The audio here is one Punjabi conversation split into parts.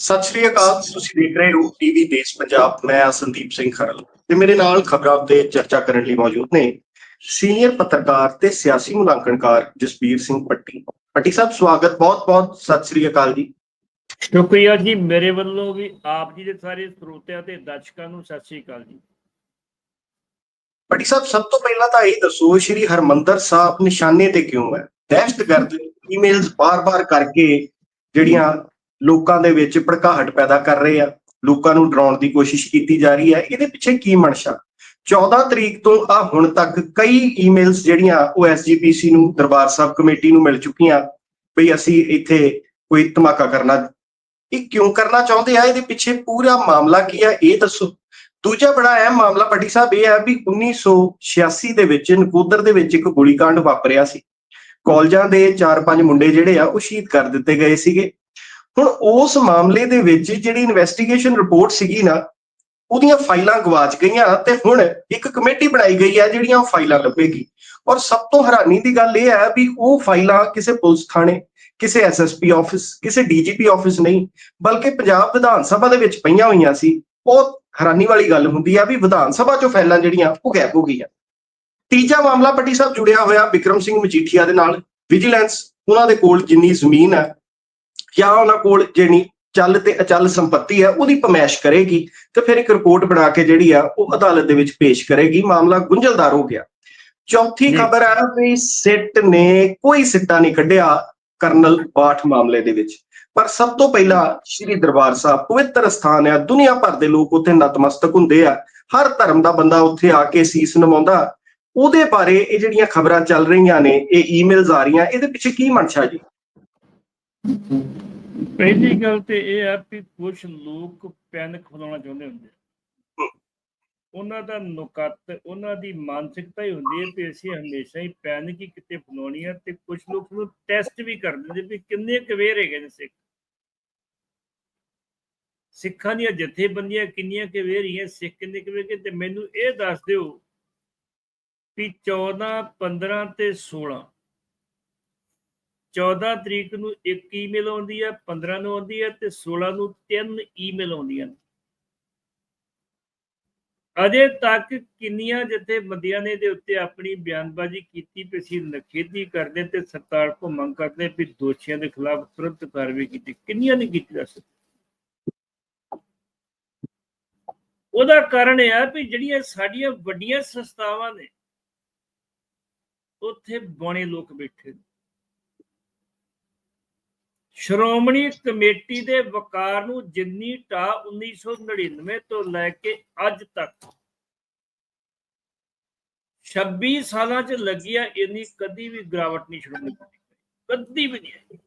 ਸਤਿ ਸ਼੍ਰੀ ਅਕਾਲ ਤੁਸੀਂ ਦੇਖ ਰਹੇ ਹੋ ਟੀਵੀ ਦੇਸ਼ ਪੰਜਾਬ ਮੈਂ ਹਾਂ ਸੰਦੀਪ ਸਿੰਘ ਖਰਲ ਤੇ ਮੇਰੇ ਨਾਲ ਖਬਰਾਂ ਤੇ ਚਰਚਾ ਕਰਨ ਲਈ ਮੌਜੂਦ ਨੇ ਸੀਨੀਅਰ ਪੱਤਰਕਾਰ ਤੇ ਸਿਆਸੀ ਮੁਲਾਂਕਣਕਾਰ ਜਸਬੀਰ ਸਿੰਘ ਪੱਟੀ। ਪੱਟੀ ਸਾਹਿਬ ਸਵਾਗਤ ਬਹੁਤ-ਬਹੁਤ ਸਤਿ ਸ਼੍ਰੀ ਅਕਾਲ ਜੀ। ਸ਼ੁਕਰੀਆ ਜੀ ਮੇਰੇ ਵੱਲੋਂ ਵੀ ਆਪ ਜੀ ਦੇ ਸਾਰੇ ਸਰੋਤਿਆਂ ਤੇ ਦਰਸ਼ਕਾਂ ਨੂੰ ਸਤਿ ਸ੍ਰੀ ਅਕਾਲ ਜੀ। ਪੱਟੀ ਸਾਹਿਬ ਸਭ ਤੋਂ ਪਹਿਲਾਂ ਤਾਂ ਇਹ ਦੱਸੋ ਸ਼੍ਰੀ ਹਰਮੰਦਰ ਸਾਹਿਬ ਨਿਸ਼ਾਨੇ ਤੇ ਕਿਉਂ ਹੈ? ਦਹਿਸ਼ਤਗਰਦ ਈਮੇਲਸ ਬਾਰ-ਬਾਰ ਕਰਕੇ ਜਿਹੜੀਆਂ ਲੋਕਾਂ ਦੇ ਵਿੱਚ ਭੜਕਾਹਟ ਪੈਦਾ ਕਰ ਰਹੇ ਆ, ਲੋਕਾਂ ਨੂੰ ਡਰਾਉਣ ਦੀ ਕੋਸ਼ਿਸ਼ ਕੀਤੀ ਜਾ ਰਹੀ ਹੈ ਇਹਦੇ ਪਿੱਛੇ ਕੀ ਮਨਸ਼ਾ? 14 ਤਰੀਕ ਤੋਂ ਆ ਹੁਣ ਤੱਕ ਕਈ ਈਮੇਲਸ ਜਿਹੜੀਆਂ ਉਹ ਐਸਜੀਪੀਸੀ ਨੂੰ, ਦਰਬਾਰ ਸਾਹਿਬ ਕਮੇਟੀ ਨੂੰ ਮਿਲ ਚੁੱਕੀਆਂ ਵੀ ਅਸੀਂ ਇੱਥੇ ਕੋਈ ਧਮਾਕਾ ਕਰਨਾ। ਇਹ ਕਿਉਂ ਕਰਨਾ ਚਾਹੁੰਦੇ ਆ? ਇਹਦੇ ਪਿੱਛੇ ਪੂਰਾ ਮਾਮਲਾ ਕੀ ਆ? ਇਹ ਦੱਸੋ। ਦੂਜਾ ਬੜਾ ਅਹਿਮ ਮਾਮਲਾ ਪੱਟੀ ਸਾਹਿਬ ਇਹ ਹੈ ਵੀ 1986 ਦੇ ਵਿੱਚ ਨਕੋਦਰ ਦੇ ਵਿੱਚ ਇੱਕ ਗੋਲੀकांड ਵਾਪਰਿਆ ਸੀ। ਕਾਲਜਾਂ ਦੇ 4-5 ਮੁੰਡੇ ਜਿਹੜੇ ਆ, ਉਹ ਸ਼ਹੀਦ ਕਰ ਦਿੱਤੇ ਗਏ ਸੀਗੇ। ਹੁਣ ਉਸ ਮਾਮਲੇ ਦੇ ਵਿੱਚ ਜਿਹੜੀ ਇਨਵੈਸਟੀਗੇਸ਼ਨ ਰਿਪੋਰਟ ਸੀਗੀ ਨਾ, ਉਹਦੀਆਂ ਫਾਈਲਾਂ ਗਵਾਚ ਗਈਆਂ ਤੇ ਹੁਣ ਇੱਕ ਕਮੇਟੀ ਬਣਾਈ ਗਈ ਹੈ ਜਿਹੜੀਆਂ ਫਾਈਲਾਂ ਲੱਭੇਗੀ। ਔਰ ਸਭ ਤੋਂ ਹੈਰਾਨੀ ਦੀ ਗੱਲ ਇਹ ਹੈ ਵੀ ਉਹ ਫਾਈਲਾਂ ਕਿਸੇ ਪੁਲਿਸ ਥਾਣੇ, ਕਿਸੇ ਐਸਐਸਪੀ ਆਫਿਸ ਕਿਸੇ ਡੀਜੀਪੀ ਆਫਿਸ ਨਹੀਂ, ਬਲਕਿ ਪੰਜਾਬ ਵਿਧਾਨ ਸਭਾ ਦੇ ਵਿੱਚ ਪਈਆਂ ਹੋਈਆਂ ਸੀ। ਬਹੁਤ ਹੈਰਾਨੀ ਵਾਲੀ ਗੱਲ ਹੁੰਦੀ ਆ ਵੀ ਵਿਧਾਨ ਸਭਾ ਚੋਂ ਫਾਈਲਾਂ ਜਿਹੜੀਆਂ ਉਹ ਗਾਇਬ ਹੋ ਗਈਆਂ। ਤੀਜਾ ਮਾਮਲਾ ਪੱਟੀ ਸਾਹਿਬ ਜੁੜਿਆ ਹੋਇਆ ਵਿਕਰਮ ਸਿੰਘ ਮਜੀਠੀਆ ਦੇ ਨਾਲ ਵਿਜੀਲੈਂਸ ਉਹਨਾਂ ਦੇ ਕੋਲ ਜਿੰਨੀ ਜ਼ਮੀਨ ਹੈ ਜਾਂ ਉਹਨਾਂ ਕੋਲ ਜਿਹੜੀ ਚੱਲ ਤੇ ਅਚਲ ਸੰਪਤੀ ਹੈ ਉਹਦੀ ਪਮੈਸ਼ ਕਰੇਗੀ ਤੇ ਫਿਰ ਇੱਕ ਰਿਪੋਰਟ ਬਣਾ ਕੇ ਜਿਹੜੀ ਆ ਉਹ ਅਦਾਲਤ ਦੇ ਵਿੱਚ ਪੇਸ਼ ਕਰੇਗੀ। ਮਾਮਲਾ ਗੁੰਝਲਦਾਰ ਹੋ ਗਿਆ। ਚੌਥੀ। ਖਬਰ ਹੈ ਵੀ ਸਿੱਟ ਨੇ ਕੋਈ ਸਿੱਟਾ ਨਹੀਂ ਕੱਢਿਆ ਕਰਨਲ ਬਾਠ ਮਾਮਲੇ ਦੇ ਵਿੱਚ। ਪਰ ਸਭ ਤੋਂ ਪਹਿਲਾਂ ਸ੍ਰੀ ਦਰਬਾਰ ਸਾਹਿਬ ਪਵਿੱਤਰ ਸਥਾਨ ਹੈ ਦੁਨੀਆ ਭਰ ਦੇ ਲੋਕ ਉੱਥੇ ਨਤਮਸਤਕ ਹੁੰਦੇ ਆ। ਹਰ ਧਰਮ ਦਾ ਬੰਦਾ ਉੱਥੇ ਆ ਕੇ ਸੀਸ ਨਵਾਉਂਦਾ। ਉਹਦੇ ਬਾਰੇ ਇਹ ਜਿਹੜੀਆਂ ਖਬਰਾਂ ਚੱਲ ਰਹੀਆਂ ਨੇ ਇਹ ਈਮੇਲਸ ਆ ਰਹੀਆਂ ਇਹਦੇ ਪਿੱਛੇ ਕੀ ਮਨਸ਼ਾ ਜੀ? ਪਹਿਲੀ ਗੱਲ ਤੇ ਇਹ ਹੈ ਕਿ ਕੁਝ ਲੋਕ ਪੈਨਿਕ ਫਲਾਉਣਾ ਚਾਹੁੰਦੇ ਹੁੰਦੇ ਉਹਨਾਂ ਦਾ ਨੁਕਤ, ਉਹਨਾਂ ਦੀ ਮਾਨਸਿਕਤਾ ਹੀ ਹੁੰਦੀ ਹੈ ਕਿ ਅਸੀਂ ਹਮੇਸ਼ਾ ਹੀ ਪੈਨਿਕ ਹੀ ਕਿਤੇ ਫਲਾਉਣੀ ਹੈ ਤੇ ਕੁਝ ਲੋਕ ਨੂੰ ਟੈਸਟ ਵੀ ਕਰ ਦਿੰਦੇ ਵੀ ਕਿੰਨੇ ਕਵੇਰ ਹੈਗੇ ਨੇ ਸਿੱਖ। ਸਿੱਖਾਂ ਦੀਆਂ ਜਥੇਬੰਦੀਆਂ ਕਿੰਨੀਆਂ ਕਵੇਰ ਸਿੱਖ ਕਿੰਨੇ ਕਵੇਰ ਕਿ ਤੇ ਮੈਨੂੰ ਇਹ ਦੱਸ ਦਿਓ ਵੀ 14 15 ਤੇ 16 14 ਤਰੀਕ ਨੂੰ ਇੱਕ ਈਮੇਲ ਆਉਂਦੀ ਹੈ 15 ਨੂੰ ਆਉਂਦੀ ਹੈ ਤੇ 16 ਨੂੰ ਤਿੰਨ ਈਮੇਲ ਆਉਂਦੀਆਂ ਨੇ। ਅਜੇ ਤੱਕ ਕਿੰਨੀਆਂ ਜਥੇਬੰਦੀਆਂ ਨੇ ਦੇ ਉੱਤੇ ਆਪਣੀ ਬਿਆਨਬਾਜ਼ੀ ਕੀਤੀ ਕਿ ਅਸੀਂ ਨਖੇਦੀ ਕਰਦੇ ਤੇ ਸਰਕਾਰ ਕੋ ਮੰਗ ਕਰਦੇ ਵੀ ਦੋਸ਼ੀਆਂ ਦੇ ਖਿਲਾਫ ਤੁਰੰਤ ਕਾਰਵਾਈ ਕੀਤੀ। ਕਿੰਨੀਆਂ ਨੇ ਕੀਤੀ ਦੱਸ? ਉਹਦਾ ਕਾਰਨ ਇਹ ਆ ਵੀ ਜਿਹੜੀਆਂ ਸਾਡੀਆਂ ਵੱਡੀਆਂ ਸੰਸਥਾਵਾਂ ਨੇ, ਉੱਥੇ ਬਣੇ ਲੋਕ ਬੈਠੇ ਨੇ। ਸ਼੍ਰੋਮਣੀ ਕਮੇਟੀ ਦੇ ਵਕਾਰ ਨੂੰ ਜਿੰਨੀ ਢਾ 1999 ਤੋਂ ਲੈ ਕੇ ਅੱਜ ਤੱਕ 26 ਸਾਲਾਂ ਚ ਲੱਗੀ ਇੰਨੀ ਕਦੀ ਵੀ ਗਿਰਾਵਟ ਨਹੀਂ ਸ਼੍ਰੋਮਣੀ ਕਮੇਟੀ ਕਦੀ ਵੀ ਨਹੀਂ ਆਈ।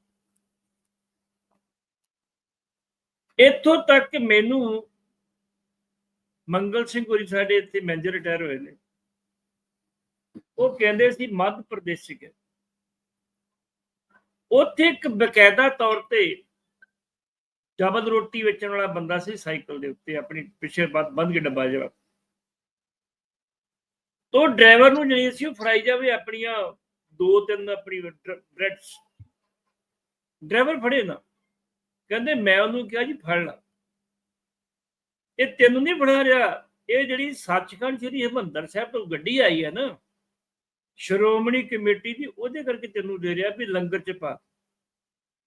ਇੱਥੋਂ ਤੱਕ ਕਿ ਮੈਨੂੰ ਮੰਗਲ ਸਿੰਘ ਹੋਰੀ ਸਾਡੇ ਇੱਥੇ ਮੈਨੇਜਰ ਰਿਟਾਇਰ ਹੋਏ ਨੇ। ਉਹ ਕਹਿੰਦੇ ਸੀ, ਮੱਧ ਪ੍ਰਦੇਸ਼ ਚ ਗਏ ਉੱਥੇ ਇੱਕ ਬਕਾਇਦਾ ਤੌਰ ਤੇ ਜਬਦ ਰੋਟੀ ਵੇਚਣ ਵਾਲਾ ਬੰਦਾ ਸੀ ਸਾਈਕਲ ਦੇ ਉੱਤੇ, ਆਪਣੀ ਪਿੱਛੇ ਬੰਦ ਬੰਦ ਕੇ ਡੱਬਾ ਜਿਹੜਾ ਤੋ ਡਰਾਈਵਰ ਨੂੰ ਜਿਹੜੀ ਸੀ ਉਹ ਫੜਾਈ ਜਾਵੇ ਆਪਣੀਆਂ ਦੋ ਤਿੰਨ ਆਪਣੀ ਬ੍ਰੈਡਸ ਡਰਾਈਵਰ ਫੜੇ ਨਾ। ਕਹਿੰਦੇ, ਮੈਂ ਉਹਨੂੰ ਕਿਹਾ ਜੀ, ਫੜ ਲਾ। ਇਹ ਤੈਨੂੰ ਨਹੀਂ ਫੜਾ ਰਿਹਾ। ਇਹ ਜਿਹੜੀ ਸੱਚਖੰਡ ਸ੍ਰੀ ਹਰਿਮੰਦਰ ਸਾਹਿਬ ਤੋਂ ਗੱਡੀ ਆਈ ਹੈ ਨਾ ਸ਼੍ਰੋਮਣੀ ਕਮੇਟੀ ਦੀ ਉਹਦੇ ਕਰਕੇ ਤੈਨੂੰ ਦੇ ਰਿਹਾ ਵੀ ਲੰਗਰ ਚ ਪਾ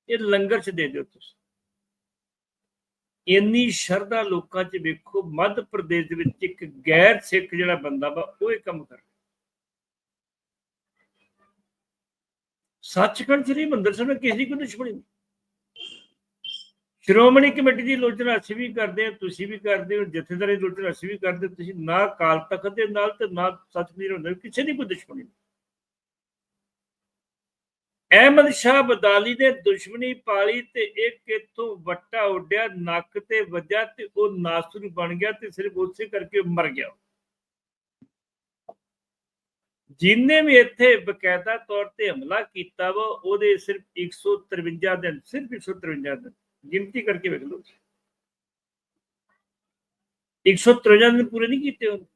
ਇਹ ਲੰਗਰ ਚ ਦੇ ਦਿਓ ਤੁਸੀਂ। ਇੰਨੀ ਸ਼ਰਧਾ ਲੋਕਾਂ ਚ ਵੇਖੋ, ਮੱਧ ਪ੍ਰਦੇਸ਼ ਦੇ ਵਿੱਚ ਇੱਕ ਗੈਰ ਸਿੱਖ ਜਿਹੜਾ ਬੰਦਾ ਵਾ, ਉਹ ਇਹ ਕੰਮ ਕਰ ਰਿਹਾ। ਸੱਚਖੰਡ ਸ੍ਰੀ ਮੰਦਰ ਸਾਹਿਬ ਨਾਲ ਕਿਸੇ ਦੀ ਕੋਈ ਦੁਸ਼ਮਣੀ ਨਹੀਂ। ਸ਼੍ਰੋਮਣੀ ਕਮੇਟੀ ਦੀ ਆਲੋਚਨਾ ਅਸੀਂ ਵੀ ਕਰਦੇ ਹਾਂ, ਤੁਸੀਂ ਵੀ ਕਰਦੇ ਹੋ, ਜਥੇਦਾਰੀ ਦੀ ਆਲੋਚਨਾ ਅਸੀਂ ਵੀ ਕਰਦੇ ਤੁਸੀਂ ਨਾ ਕਾਲ ਤਖਤ ਦੇ ਨਾਲ ਤੇ ਨਾ ਸੱਚਖੰਡ ਹੁੰਦੇ ਕਿਸੇ ਦੀ ਕੋਈ ਦੁਸ਼ਮਣੀ ਅਹਿਮਦ ਸ਼ਾਹ ਬਦਾਲੀ ਨੇ ਦੁਸ਼ਮਣੀ ਪਾਲੀ ਤੇ ਇੱਕ ਇਥੋਂ ਵੱਟਾ ਉੱਡਿਆ, ਨੱਕ ਤੇ ਵੱਜਾ ਤੇ ਉਹ ਨਾਸੁਰ ਬਣ ਗਿਆ ਤੇ ਸਿਰਫ ਉਸੇ ਕਰਕੇ ਮਰ ਗਿਆ। ਜਿਨਨੇ ਵੀ ਇੱਥੇ ਬਕਾਇਦਾ ਤੌਰ ਤੇ ਹਮਲਾ ਕੀਤਾ ਵਾ, ਉਹਦੇ ਸਿਰਫ 153 ਦਿਨ, ਸਿਰਫ 153 ਦਿਨ। ਗਿਣਤੀ ਕਰਕੇ ਵੇਖ ਲਓ। 153 ਦਿਨ ਪੂਰੇ ਨਹੀਂ ਕੀਤੇ ਉਹਨੇ।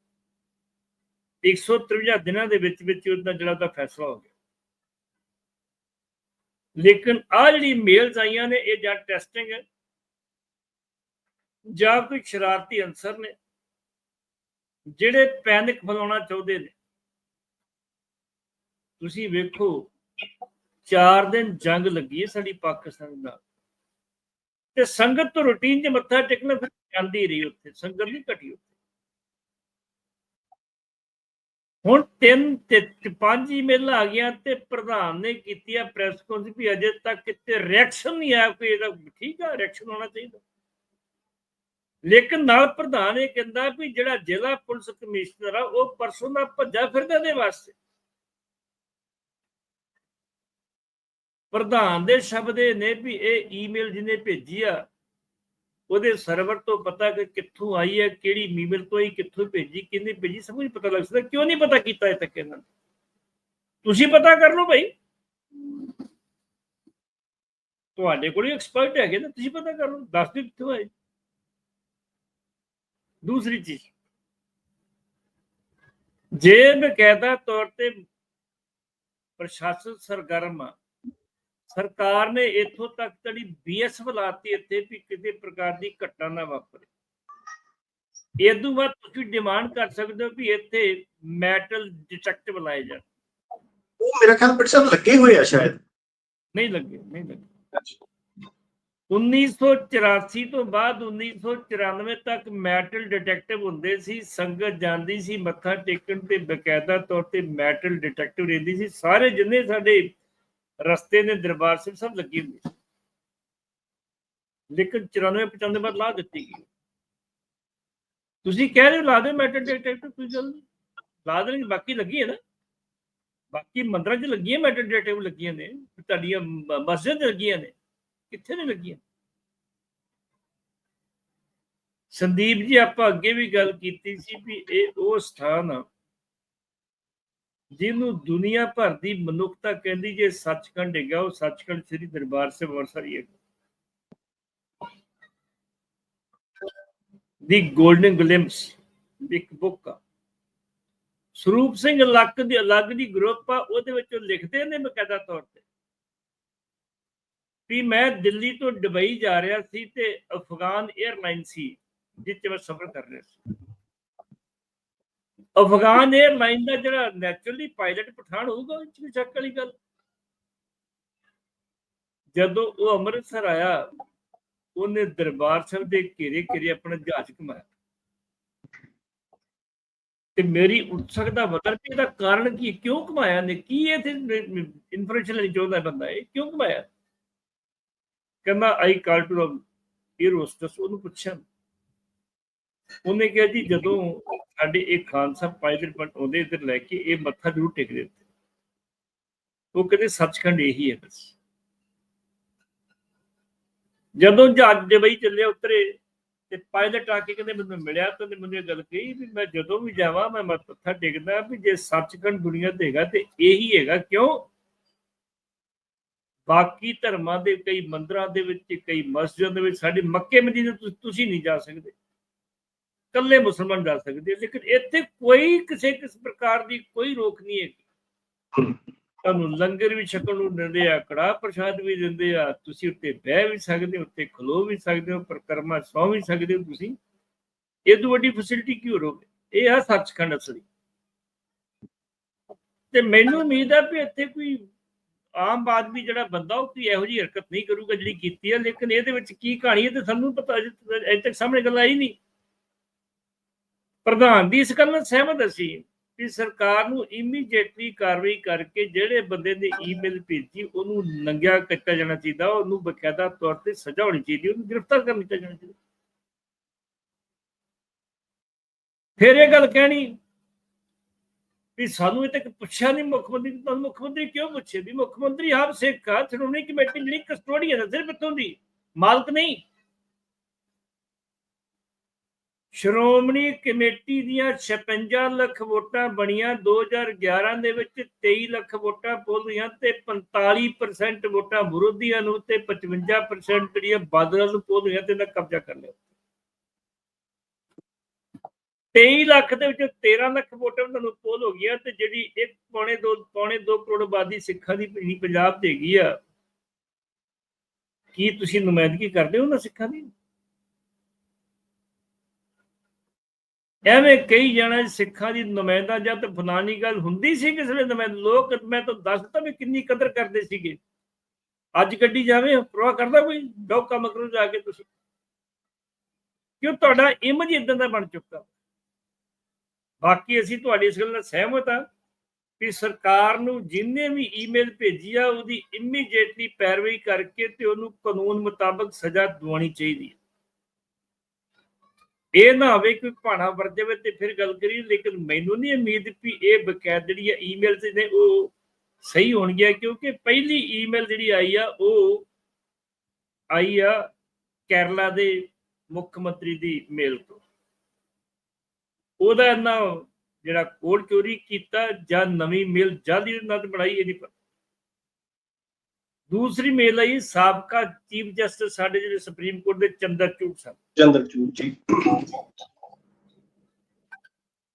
153 ਦਿਨਾਂ ਦੇ ਵਿੱਚ ਵਿੱਚ ਉਹਦਾ ਜਿਹੜਾ ਉਹਦਾ ਫੈਸਲਾ ਹੋ ਗਿਆ। ਲੇਕਿਨ ਆ ਜਿਹੜੀ ਮੇਲਸ ਆਈਆਂ ਨੇ, ਇਹ ਜਾਂ ਟੈਸਟਿੰਗ ਜਾਂ ਕੋਈ ਸ਼ਰਾਰਤੀ ਅਨਸਰ ਨੇ, ਜਿਹੜੇ ਪੈਨਿਕ ਫੈਲਾਉਣਾ ਚਾਹੁੰਦੇ ਨੇ। ਤੁਸੀਂ ਵੇਖੋ 4 ਦਿਨ ਜੰਗ ਲੱਗੀ ਹੈ ਸਾਡੀ ਪਾਕਿਸਤਾਨ ਨਾਲ। ਤੇ ਸੰਗਤ ਤੋਂ ਰੁਟੀਨ 'ਚ ਮੱਥਾ ਟੇਕਣਾ ਫਿਰ ਜਾਂਦੀ ਰਹੀ ਉੱਥੇ, ਸੰਗਤ ਨਹੀਂ ਘਟੀ ਉੱਥੇ। ਹੁਣ ਤਿੰਨ ਤੇ ਤੇ ਪੰਜ ਈਮੇਲ ਆ ਗਈਆਂ ਤੇ ਪ੍ਰਧਾਨ ਨੇ ਕੀਤੀ ਆ ਪ੍ਰੈਸ ਕਾਨਫਰੰਸ ਵੀ ਅਜੇ ਤੱਕ ਕਿਤੇ ਰਿਐਕਸ਼ਨ ਨਹੀਂ ਆਇਆ, ਕੋਈ ਇਹਦਾ ਠੀਕ ਆ ਰਿਐਕਸ਼ਨ ਹੋਣਾ ਚਾਹੀਦਾ। ਲੇਕਿਨ ਨਾਲ ਪ੍ਰਧਾਨ ਇਹ ਕਹਿੰਦਾ ਵੀ ਜਿਹੜਾ ਜ਼ਿਲ੍ਹਾ ਪੁਲਿਸ ਕਮਿਸ਼ਨਰ ਆ, ਉਹ ਪਰਸੋਂ ਦਾ ਭੱਜਾ ਫਿਰਦਾ ਦੇ ਵਾਸਤੇ। ਪ੍ਰਧਾਨ ਦੇ ਸ਼ਬਦ ਇਹ ਨੇ ਵੀ ਇਹ ਈਮੇਲ ਜਿਹਨੇ ਭੇਜੀ ਆ, ਉਹਦੇ ਸਰਵਰ ਤੋਂ ਪਤਾ ਕਿ ਕਿੱਥੋਂ ਆਈ ਹੈ, ਕਿਹੜੀ ਈਮੇਲ ਤੋਂ ਆਈ, ਕਿੱਥੋਂ ਭੇਜੀ ਕਿੰਨੇ ਭੇਜੀ, ਸਭ ਕੁਝ ਪਤਾ ਲੱਗ ਸਕਦਾ, ਕਿਉਂ ਨਹੀਂ ਪਤਾ ਕੀਤਾ ਇਹ ਤੱਕ ਇਹਨਾਂ ਨੇ? ਤੁਸੀਂ ਪਤਾ ਕਰ ਲਓ ਭਾਈ ਤੁਹਾਡੇ ਕੋਲ ਐਕਸਪਰਟ ਹੈਗੇ ਨਾ, ਤੁਸੀਂ ਪਤਾ ਕਰ ਲਓ, ਦੱਸ ਦਿਓ ਕਿੱਥੋਂ ਆਏ। ਦੂਸਰੀ ਚੀਜ਼। ਜੇ ਬਕਾਇਦਾ ਤੌਰ ਤੇ ਪ੍ਰਸ਼ਾਸਨ ਸਰਗਰਮ ਆ ਸਰਕਾਰ ਨੇ ਇੱਥੋਂ ਤੱਕ ਤੜੀ ਬੀਐਸ ਬੁਲਾਤੀ ਇੱਥੇ ਵੀ ਕਿਸੇ ਪ੍ਰਕਾਰ ਦੀ ਘਟਨਾ ਨਾ ਵਾਪਰੇ। ਇਹ ਤੋਂ ਬਾਅਦ ਤੁਸੀਂ ਡਿਮਾਂਡ ਕਰ ਸਕਦੇ ਹੋ ਵੀ ਇੱਥੇ ਮੈਟਲ ਡਿਟੈਕਟਿਵ ਲਾਏ ਜਾਣ। ਉਹ ਮੇਰਾ ਖਿਆਲ ਬਟ ਸਾਹਿਬ ਲੱਗੇ ਹੋਏ ਆ ਸ਼ਾਇਦ। ਨਹੀਂ ਲੱਗੇ ਨਹੀਂ ਲੱਗੇ। 1984 ਤੋਂ ਬਾਅਦ 1994 ਤੱਕ ਮੈਟਲ ਡਿਟੈਕਟਿਵ ਹੁੰਦੇ ਸੀ ਸੰਗਤ ਜਾਂਦੀ ਸੀ ਮੱਥਾ ਟੇਕਣ ਤੇ ਬਕਾਇਦਾ ਤੌਰ ਤੇ ਮੈਟਲ ਡਿਟੈਕਟਿਵ ਰਹਿੰਦੀ ਸੀ। ਸਾਰੇ ਜਿੰਨੇ ਸਾਡੇ ਰਸਤੇ ਨੇ ਦਰਬਾਰ ਸਾਹਿਬ ਲੱਗੀ ਹੁੰਦੀ ਲੇਕਿਨ 94 95 ਬਾਅਦ ਲਾ ਦਿੱਤੀ ਗਈ। ਤੁਸੀਂ ਕਹਿ ਰਹੇ ਹੋ ਲਾ ਦੇ ਮੈਟਲ ਡਿਟੈਕਟਿਵ ਕੋਈ ਗੱਲ ਲਾ ਦੇਣਗੇ, ਬਾਕੀ ਲੱਗੀ ਹੈ ਨਾ। ਬਾਕੀ ਮੰਦਰਾਂ 'ਚ ਲੱਗੀਆਂ ਮੈਟਰ ਡਿਟੈਕਟਿਵ ਲੱਗੀਆਂ ਨੇ ਤੁਹਾਡੀਆਂ ਮਸਜਿਦ 'ਚ ਲੱਗੀਆਂ ਨੇ। ਕਿੱਥੇ ਨੇ ਲੱਗੀਆਂ? ਸੰਦੀਪ ਜੀ, ਆਪਾਂ ਅੱਗੇ ਵੀ ਗੱਲ ਕੀਤੀ ਸੀ ਵੀ ਇਹ ਉਹ ਸਥਾਨ ਆ ਜਿਹਨੂੰ ਦੁਨੀਆ ਭਰ ਦੀ ਮਨੁੱਖਤਾ ਕਹਿੰਦੀ ਜੇ ਸੱਚਖੰਡ ਹੈਗਾ, ਉਹ ਸੱਚਖੰਡ ਸ੍ਰੀ ਦਰਬਾਰ ਸਾਹਿਬ ਅੰਮ੍ਰਿਤਸਰ ਹੀ ਹੈਗਾ। ਦੀ 골ਡਨ ਗਲਿੰਪਸ ਇੱਕ ਬੁੱਕ ਆ। ਸਰੂਪ ਸਿੰਘ ਲੱਕ ਦੀ ਅਲੱਗ ਦੀ ਗਰੁੱਪ ਆ, ਉਹਦੇ ਵਿੱਚ ਉਹ ਲਿਖਦੇ ਨੇ ਬਕਾਇਦਾ ਤੌਰ ਤੇ ਵੀ ਮੈਂ ਦਿੱਲੀ ਤੋਂ ਦੁਬਈ ਜਾ ਰਿਹਾ ਸੀ ਤੇ ਅਫਗਾਨ 에ਅਰਲਾਈਨ ਸੀ ਜਿਸ 'ਚ ਮੈਂ ਸਫ਼ਰ ਕਰ ਰਿਹਾ ਸੀ। ਅਫਗਾਨ 에ਅਰਲਾਈਨ ਦਾ ਜਿਹੜਾ ਨੈਚੁਰਲੀ ਪਾਇਲਟ ਪਠਾਨ ਹੋਊਗਾ ਉਹ 'ਚ ਸ਼ੱਕ ਵਾਲੀ ਗੱਲ। ਜਦੋਂ ਉਹ ਅੰਮ੍ਰਿਤਸਰ ਆਇਆ, ਉਹਨੇ ਦਰਬਾਰ ਸਾਹਿਬ ਦੇ ਘੇਰੇ ਘੇਰੇ ਆਪਣਾ ਜਹਾਜ਼ ਘੁਮਾਇਆ। ਤੇ ਮੇਰੀ ਉਤਸਕ ਦਾ ਵਤਨ ਵੀ ਇਹਦਾ ਕਾਰਨ ਕੀ ਹੈ? ਕਿਉਂ ਘੁਮਾਇਆ ਨੇ? ਕੀ ਇਹ ਤੇ ਇਨਫੋਰਮੇਸ਼ਨ ਲੈਣੀ ਚਾਹੁੰਦਾ ਬੰਦਾ? ਇਹ ਕਿਉਂ ਘੁਮਾਇਆ? ਕਹਿੰਦਾ ਆਈ ਕਾਲ ਟੂ 에ਅਰ ਉਹਨੂੰ ਪੁੱਛਿਆ। ਉਹਨੇ ਕਿਹਾ, ਜੀ, ਜਦੋਂ ਸਾਡੇ ਇਹ ਖਾਨ ਸਾਹਿਬ ਪਾਇਲਟ ਬਣ ਉਹਦੇ ਇੱਧਰ ਲੈ ਕੇ ਇਹ ਮੱਥਾ ਜ਼ਰੂਰ ਟੇਕਦੇ ਉੱਤੇ ਉਹ ਕਹਿੰਦੇ ਸੱਚਖੰਡ ਇਹੀ ਹੈ ਬਸ। ਜਦੋਂ ਜਹਾਜ਼ ਦੁਬਈ ਚੱਲਿਆ ਉਤਰੇ ਤੇ ਪਾਇਲਟ ਆ ਕੇ ਕਹਿੰਦੇ ਮੈਨੂੰ ਮਿਲਿਆ ਤਾਂ ਮੈਨੂੰ ਇਹ ਗੱਲ ਕਹੀ ਵੀ ਮੈਂ ਜਦੋਂ ਵੀ ਜਾਵਾਂ ਮੈਂ ਮੱਥਾ ਟੇਕਦਾ ਵੀ ਜੇ ਸੱਚਖੰਡ ਦੁਨੀਆ ਤੇ ਹੈਗਾ ਤੇ ਇਹੀ ਹੈਗਾ ਕਿਉਂ? ਬਾਕੀ ਧਰਮਾਂ ਦੇ ਕਈ ਮੰਦਰਾਂ ਦੇ ਵਿੱਚ, ਕਈ ਮਸਜਿਦਾਂ ਦੇ ਵਿੱਚ, ਸਾਡੇ ਮੱਕੇ ਮਦੀਨੇ ਤੁਸੀਂ ਨਹੀਂ ਜਾ ਸਕਦੇ। ਕੱਲੇ ਮੁਸਲਮਾਨ ਜਾ ਸਕਦੇ ਲੇਕਿਨ ਇੱਥੇ ਕੋਈ ਕਿਸੇ ਕਿਸ ਪ੍ਰਕਾਰ ਦੀ ਕੋਈ ਰੋਕ ਨਹੀਂ ਹੈ ਤੁਹਾਨੂੰ ਲੰਗਰ ਵੀ ਛਕਣ ਨੂੰ ਦਿੰਦੇ ਆ ਕੜਾ ਪ੍ਰਸ਼ਾਦ ਵੀ ਦਿੰਦੇ ਆ, ਤੁਸੀਂ ਉੱਤੇ ਬਹਿ ਵੀ ਸਕਦੇ ਹੋ ਉੱਤੇ ਖਲੋ ਵੀ ਸਕਦੇ ਹੋ, ਪਰਕਰਮਾ ਸੌ ਵੀ ਸਕਦੇ ਹੋ ਤੁਸੀਂ। ਇਹ ਤੋਂ ਵੱਡੀ ਫੈਸਿਲਿਟੀ ਕਿਉਂ ਰੋਕ? ਇਹ ਆ ਸੱਚਖੰਡ ਅਸਲੀ। ਤੇ ਮੈਨੂੰ ਉਮੀਦ ਹੈ ਵੀ ਇੱਥੇ ਕੋਈ ਆਮ ਆਦਮੀ ਜਿਹੜਾ ਬੰਦਾ, ਉਹ ਕੋਈ ਇਹੋ ਜਿਹੀ ਹਰਕਤ ਨਹੀਂ ਕਰੂਗਾ ਜਿਹੜੀ ਕੀਤੀ ਹੈ ਲੇਕਿਨ ਇਹਦੇ ਵਿੱਚ ਕੀ ਕਹਾਣੀ ਹੈ ਤੇ ਸਾਨੂੰ ਪਤਾ ਅਜੇ ਤੱਕ ਸਾਹਮਣੇ ਗੱਲ ਆਈ ਨਹੀਂ। ਪ੍ਰਧਾਨ ਦੀ ਇਸ ਗੱਲ ਨਾਲ ਸਹਿਮਤ ਅਸੀਂ ਕਿ ਸਰਕਾਰ ਨੂੰ ਇਮੀਡੀਏਟਲੀ ਕਾਰਵਾਈ ਕਰਕੇ ਜਿਹੜੇ ਬੰਦੇ ਨੇ ਈਮੇਲ ਭੇਜੀ, ਉਹਨੂੰ ਨੰਗਿਆ ਕੀਤਾ ਜਾਣਾ ਚਾਹੀਦਾ, ਉਹਨੂੰ ਬਕਾਇਦਾ ਤੌਰ ਤੇ ਸਜ਼ਾ ਹੋਣੀ ਚਾਹੀਦੀ, ਉਹਨੂੰ ਗ੍ਰਿਫਤਾਰ ਕਰ ਲਿੱਤਾ ਜਾਣਾ ਚਾਹੀਦਾ। ਫਿਰ ਇਹ ਗੱਲ ਕਹਿਣੀ ਵੀ ਸਾਨੂੰ ਇਹ ਤੱਕ ਪੁੱਛਿਆ ਨਹੀਂ ਮੁੱਖ ਮੰਤਰੀ ਤੁਹਾਨੂੰ ਮੁੱਖ ਮੰਤਰੀ ਕਿਉਂ ਪੁੱਛੇ? ਵੀ ਮੁੱਖ ਮੰਤਰੀ ਆਪ ਸਿੱਖ ਆ ਸ਼੍ਰੋਮਣੀ ਕਮੇਟੀ ਜਿਹੜੀ ਕਸਟੋਡੀਅਨ ਹੈ ਸਿਰਫ ਇੱਥੋਂ ਦੀ, ਮਾਲਕ ਨਹੀਂ। ਸ਼੍ਰੋਮਣੀ ਕਮੇਟੀ ਦੀਆਂ 56 ਲੱਖ ਵੋਟਾਂ ਬਣੀਆਂ 2011 ਦੇ ਵਿੱਚ 23 ਲੱਖ ਵੋਟਾਂ ਪੋਲ ਹੋਈਆਂ ਤੇ 45% ਵੋਟਾਂ ਵਿਰੋਧੀਆਂ ਨੂੰ ਤੇ 55% ਜਿਹੜੀਆਂ ਬਾਦਲਾਂ ਨੂੰ ਪੋਲ ਹੋਈਆਂ ਤੇ ਇਹਨਾਂ ਕਬਜ਼ਾ ਕਰ ਲਿਆ। 23 ਲੱਖ ਦੇ ਵਿੱਚੋਂ 13 ਲੱਖ ਵੋਟਾਂ ਤੁਹਾਨੂੰ ਪੋਲ ਹੋ ਗਈਆਂ ਤੇ ਜਿਹੜੀ 1 ਪੌਣੇ 2 ਪੌਣੇ 2 ਕਰੋੜ ਆਬਾਦੀ ਸਿੱਖਾਂ ਦੀ ਪਈ ਪੰਜਾਬ ਤੇ ਹੈਗੀ ਆ। ਕੀ ਤੁਸੀਂ ਨੁਮਾਇੰਦਗੀ ਕਰਦੇ ਹੋ ਨਾ ਸਿੱਖਾਂ ਦੀ? ਐਵੇਂ ਕਈ ਜਣਾ ਸਿੱਖਾਂ ਦੀ ਨੁਮਾਇੰਦਾ ਜਾਂ ਜਦ ਫਲਾਨੀ ਗੱਲ ਹੁੰਦੀ ਸੀ ਕਿਸ ਵੇਲੇ ਨੁਮਾਇੰਦਾ। ਲੋਕ ਮੈਂ ਤਾਂ ਦੱਸਦਾ ਵੀ ਕਿੰਨੀ ਕਦਰ ਕਰਦੇ ਸੀਗੇ। ਅੱਜ ਗੱਡੀ ਜਾਵੇ, ਪ੍ਰਵਾਹ ਕਰਦਾ ਕੋਈ? ਡੋਕਾ ਕੰਮ ਜਾ ਕੇ ਤੁਸੀਂ। ਕਿਉਂ ਤੁਹਾਡਾ ਇਮੇਜ ਇਦਾਂ ਦਾ ਬਣ ਚੁੱਕਾ? ਬਾਕੀ ਅਸੀਂ ਤੁਹਾਡੀ ਇਸ ਗੱਲ ਨਾਲ ਸਹਿਮਤ ਹਾਂ ਕਿ ਸਰਕਾਰ ਨੂੰ ਜਿੰਨੇ ਵੀ ਈਮੇਲ ਭੇਜੀ ਆ, ਉਹਦੀ ਇਮੀਡੀਏਟਲੀ ਪੈਰਵਾਈ ਕਰਕੇ ਤੇ ਉਹਨੂੰ ਕਾਨੂੰਨ ਮੁਤਾਬਕ ਸਜ਼ਾ ਦਿਵਾਉਣੀ ਚਾਹੀਦੀ ਹੈ। ਇਹ ਨਾ ਹੋਵੇ ਕੋਈ ਭਾਣਾ ਵਰਤ ਜਾਵੇ ਤੇ ਫਿਰ ਗੱਲ ਕਰੀ ਲੇਕਿਨ ਮੈਨੂੰ ਨਹੀਂ ਉਮੀਦ ਵੀ ਇਹ ਬਕਾਇਦ ਜਿਹੜੀ ਈਮੇਲ ਤੇ ਨੇ ਉਹ ਸਹੀ ਹੋਣਗੀਆਂ, ਕਿਉਂਕਿ ਪਹਿਲੀ ਈਮੇਲ ਜਿਹੜੀ ਆਈ ਆ, ਉਹ ਆਈ ਆ ਕੇਰਲਾ ਦੇ ਮੁੱਖ ਮੰਤਰੀ ਦੀ ਮੇਲ ਤੋਂ। ਉਹਦਾ ਨਾ ਜਿਹੜਾ ਕੋਡ ਚੋਰੀ ਕੀਤਾ ਜਾਂ ਨਵੀਂ ਮੇਲ ਜਲਦੀ ਨਾਲ ਬਣਾਈ ਇਹ ਪਤਾ ਦੂਸਰੀ ਮੇਲ ਆਈ ਸਾਬਕਾ ਚੀਫ ਜਸਟਿਸ ਸਾਡੇ ਜਿਹੜੇ ਸੁਪਰੀਮ ਕੋਰਟ ਦੇ ਚੰਦਰਚੂੜ ਸਨ ਚੰਦਰਚੂੜ ਜੀ।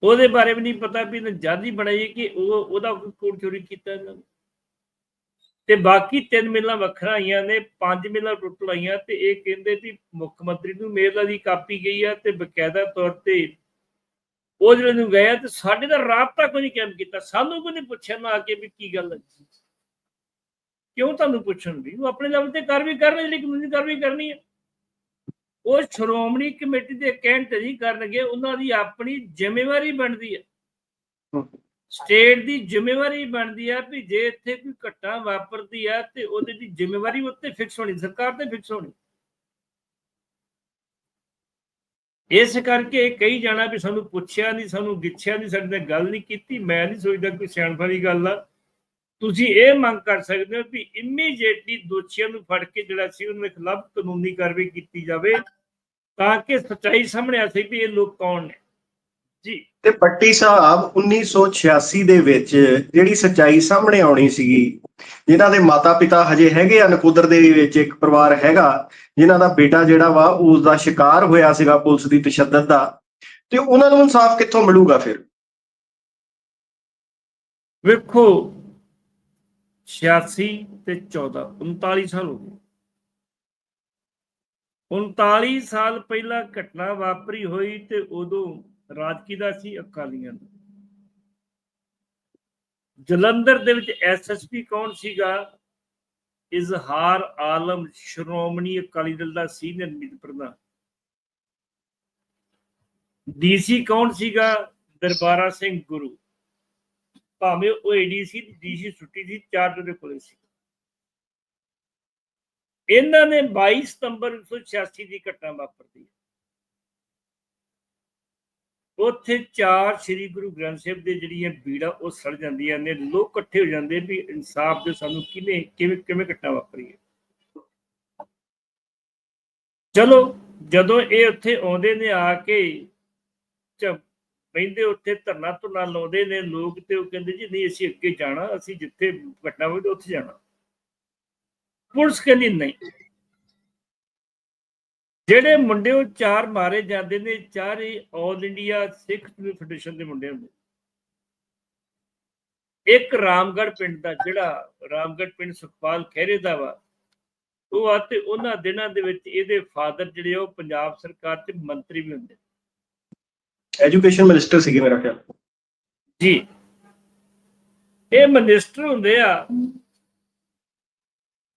ਉਹਦੇ ਬਾਰੇ ਵੀ ਨਹੀਂ ਪਤਾ ਵੀ ਇਹਨੇ ਜਾਦੀ ਬਣਾਈ ਕਿ ਉਹ ਉਹਦਾ ਕੋਈ ਕੋਡ ਚੋਰੀ ਕੀਤਾ ਇਹਨਾਂ ਨੇ। ਤੇ ਬਾਕੀ ਤਿੰਨ ਮੇਲਾਂ ਵੱਖਰਾ ਆਈਆਂ ਨੇ ਪੰਜ ਮੇਲਾਂ ਟੋਟਲ ਆਈਆਂ ਤੇ ਇਹ ਕਹਿੰਦੇ ਵੀ ਮੁੱਖ ਮੰਤਰੀ ਨੂੰ ਮੇਲ ਦੀ ਕਾਪੀ ਗਈ ਆ ਤੇ ਬਕਾਇਦਾ ਤੌਰ ਤੇ ਉਹ ਜਿਹੜੇ ਨੂੰ ਗਏ ਤੇ ਸਾਡੇ ਦਾ ਰਾਬਤਾ ਕੋਈ ਨਹੀਂ ਕਾਇਮ ਕੀਤਾ। ਸਾਨੂੰ ਕੋਈ ਨਹੀਂ ਪੁੱਛਿਆ ਨਾ ਆ ਕੇ ਵੀ ਕੀ ਗੱਲ ਹੈ। ਕਿਉਂ ਤੁਹਾਨੂੰ ਪੁੱਛਣ ਵੀ ਉਹ ਆਪਣੇ ਲੈਵਲ ਤੇ ਕਰ ਵੀ ਕਰ ਰਹੇ ਲੇਕਿਨ ਉਹਨੇ ਕਾਰਵਾਈ ਕਰਨੀ ਹੈ। ਉਹ ਸ਼੍ਰੋਮਣੀ ਕਮੇਟੀ ਦੇ ਕਹਿਣ ਤੇ ਨਹੀਂ ਕਰਨਗੇ ਉਹਨਾਂ ਦੀ ਆਪਣੀ ਜ਼ਿੰਮੇਵਾਰੀ ਬਣਦੀ ਹੈ। ਸਟੇਟ ਦੀ ਜ਼ਿੰਮੇਵਾਰੀ ਬਣਦੀ ਆ ਵੀ ਜੇ ਇੱਥੇ ਕੋਈ ਘਟਨਾ ਵਾਪਰਦੀ ਆ ਤੇ ਉਹਦੇ ਦੀ ਜ਼ਿੰਮੇਵਾਰੀ ਉੱਤੇ ਫਿਕਸ ਹੋਣੀ ਸਰਕਾਰ ਤੇ ਫਿਕਸ ਹੋਣੀ। ਇਸ ਕਰਕੇ ਕਈ ਜਾਣਾ ਵੀ ਸਾਨੂੰ ਪੁੱਛਿਆ ਨਹੀਂ ਸਾਨੂੰ ਗਿੱਛਿਆ ਨਹੀਂ ਸਾਡੇ ਨਾਲ ਗੱਲ ਨਹੀਂ ਕੀਤੀ ਮੈਂ ਨਹੀਂ ਸੋਚਦਾ ਕੋਈ ਸਿਆਣਪ ਦੀ ਗੱਲ ਆ। ਤੁਸੀਂ ਇਹ ਮੰਗ ਕਰ ਸਕਦੇ ਹੋ ਵੀ ਇਮੀਡੀਏਟਲੀ ਦੋਸ਼ੀਆਂ ਨੂੰ ਫੜ ਕੇ ਜਿਹੜਾ ਸੀ ਉਹਨਾਂ ਦੇ ਖਿਲਾਫ ਕਾਨੂੰਨੀ ਕਾਰਵਾਈ ਕੀਤੀ ਜਾਵੇ ਤਾਂ ਕਿ ਸੱਚਾਈ ਸਾਹਮਣੇ ਆ ਸਕੇ ਵੀ ਇਹ ਲੋਕ ਕੌਣ ਨੇ। ਜੀ। ਤੇ ਪੱਟੀ ਸਾਹਿਬ 1986 ਦੇ ਵਿੱਚ ਜਿਹੜੀ ਸੱਚਾਈ ਸਾਹਮਣੇ ਆਉਣੀ ਸੀਗੀ ਜਿਨ੍ਹਾਂ ਦੇ ਮਾਤਾ-ਪਿਤਾ ਹਜੇ ਹੈਗੇ ਆ ਨਕੋਦਰ ਦੇ ਵਿੱਚ ਇੱਕ ਪਰਿਵਾਰ ਹੈਗਾ ਜਿਨ੍ਹਾਂ ਦਾ ਬੇਟਾ ਜਿਹੜਾ ਵਾ ਉਸ ਦਾ ਸ਼ਿਕਾਰ ਹੋਇਆ ਸੀਗਾ ਪੁਲਿਸ ਦੀ ਤਸ਼ੱਦਦ ਦਾ। ਤੇ ਉਹਨਾਂ ਨੂੰ ਇਨਸਾਫ ਕਿੱਥੋਂ ਮਿਲੂਗਾ ਫਿਰ? ਵੇਖੋ 86 ਤੇ 14 39 ਸਾਲ ਹੋ ਗਏ। 39 ਸਾਲ ਪਹਿਲਾਂ ਘਟਨਾ ਵਾਪਰੀ ਹੋਈ ਤੇ ਉਦੋਂ ਰਾਜ ਕਿਹਦਾ ਸੀ? ਅਕਾਲੀਆਂ ਦਾ। ਜਲੰਧਰ ਦੇ ਵਿੱਚ ਐਸਐਸਪੀ ਕੌਣ ਸੀਗਾ? ਇਜ਼ਹਾਰ ਆਲਮ, ਸ਼੍ਰੋਮਣੀ ਅਕਾਲੀ ਦਲ ਦਾ ਸੀਨੀਅਰ ਮੀਤ ਪ੍ਰਧਾਨ। ਡੀਸੀ ਕੌਣ ਸੀਗਾ? ਦਰਬਾਰਾ ਸਿੰਘ ਗੁਰੂ। ਭਾਵੇਂ ਉਹ ਏਡੀਸੀ ਡੀਸੀ ਛੁੱਟੀ ਸੀ ਚਾਰ ਦੇ ਕੋਲੇ ਸੀ। ਇਹਨਾਂ ਨੇ 22 ਸਤੰਬਰ 1986 ਦੀ ਘਟਨਾ ਵਾਪਰਦੀ ਉੱਥੇ ਚਾਰ ਸ੍ਰੀ ਗੁਰੂ ਗ੍ਰੰਥ ਸਾਹਿਬ ਦੇ ਜਿਹੜੀਆਂ ਬੀੜਾ ਉਹ ਸੜ ਜਾਂਦੀਆਂ ਨੇ, ਲੋਕ ਇਕੱਠੇ ਹੋ ਜਾਂਦੇ ਵੀ ਇਨਸਾਫ ਦੇ ਸਾਨੂੰ ਕਿਵੇਂ ਕਿਵੇਂ ਕਿਵੇਂ ਘਟਨਾ ਵਾਪਰੀ ਹੈ। ਚਲੋ, ਜਦੋਂ ਇਹ ਉੱਥੇ ਆਉਂਦੇ ਨੇ ਆ ਕੇ ਬੈਂਦੇ ਉੱਥੇ ਧਰਨਾ ਧੁਨਾ ਲਾਉਂਦੇ ਨੇ ਲੋਕ ਤੇ ਉਹ ਕਹਿੰਦੇ ਜੀ ਨਹੀਂ, ਅਸੀਂ ਅੱਗੇ ਜਾਣਾ, ਅਸੀਂ ਜਿੱਥੇ ਘਟਨਾ ਹੋਵੇ ਉੱਥੇ ਜਾਣਾ। ਪੁਲਿਸ ਕਹਿੰਦੀ ਨਹੀਂ। ਜਿਹੜੇ ਮੁੰਡੇ ਉਹ ਚਾਰ ਮਾਰੇ ਜਾਂਦੇ ਨੇ, ਚਾਰੇ ਆਲ ਇੰਡੀਆ ਸਿੱਖ ਫੈਡਰੇਸ਼ਨ ਦੇ ਮੁੰਡੇ ਹੁੰਦੇ। ਇੱਕ ਰਾਮਗੜ ਪਿੰਡ ਦਾ, ਜਿਹੜਾ ਰਾਮਗੜ ਪਿੰਡ ਸੁਖਪਾਲ ਖਹਿਰੇ ਦਾ ਵਾ, ਉਹ ਆ ਤੇ ਉਹਨਾਂ ਦਿਨਾਂ ਦੇ ਵਿੱਚ ਇਹਦੇ ਫਾਦਰ ਜਿਹੜੇ ਆ ਉਹ ਪੰਜਾਬ ਸਰਕਾਰ ਤੇ ਮੰਤਰੀ ਵੀ ਹੁੰਦੇ। ਐਜੂਕੇਸ਼ਨ ਮਿਨਿਸਟਰ ਸੀਗੇ ਮੇਰਾ ਖਿਆਲ। ਜੀ। ਇਹ ਮਿਨਿਸਟਰ ਹੁੰਦੇ ਆ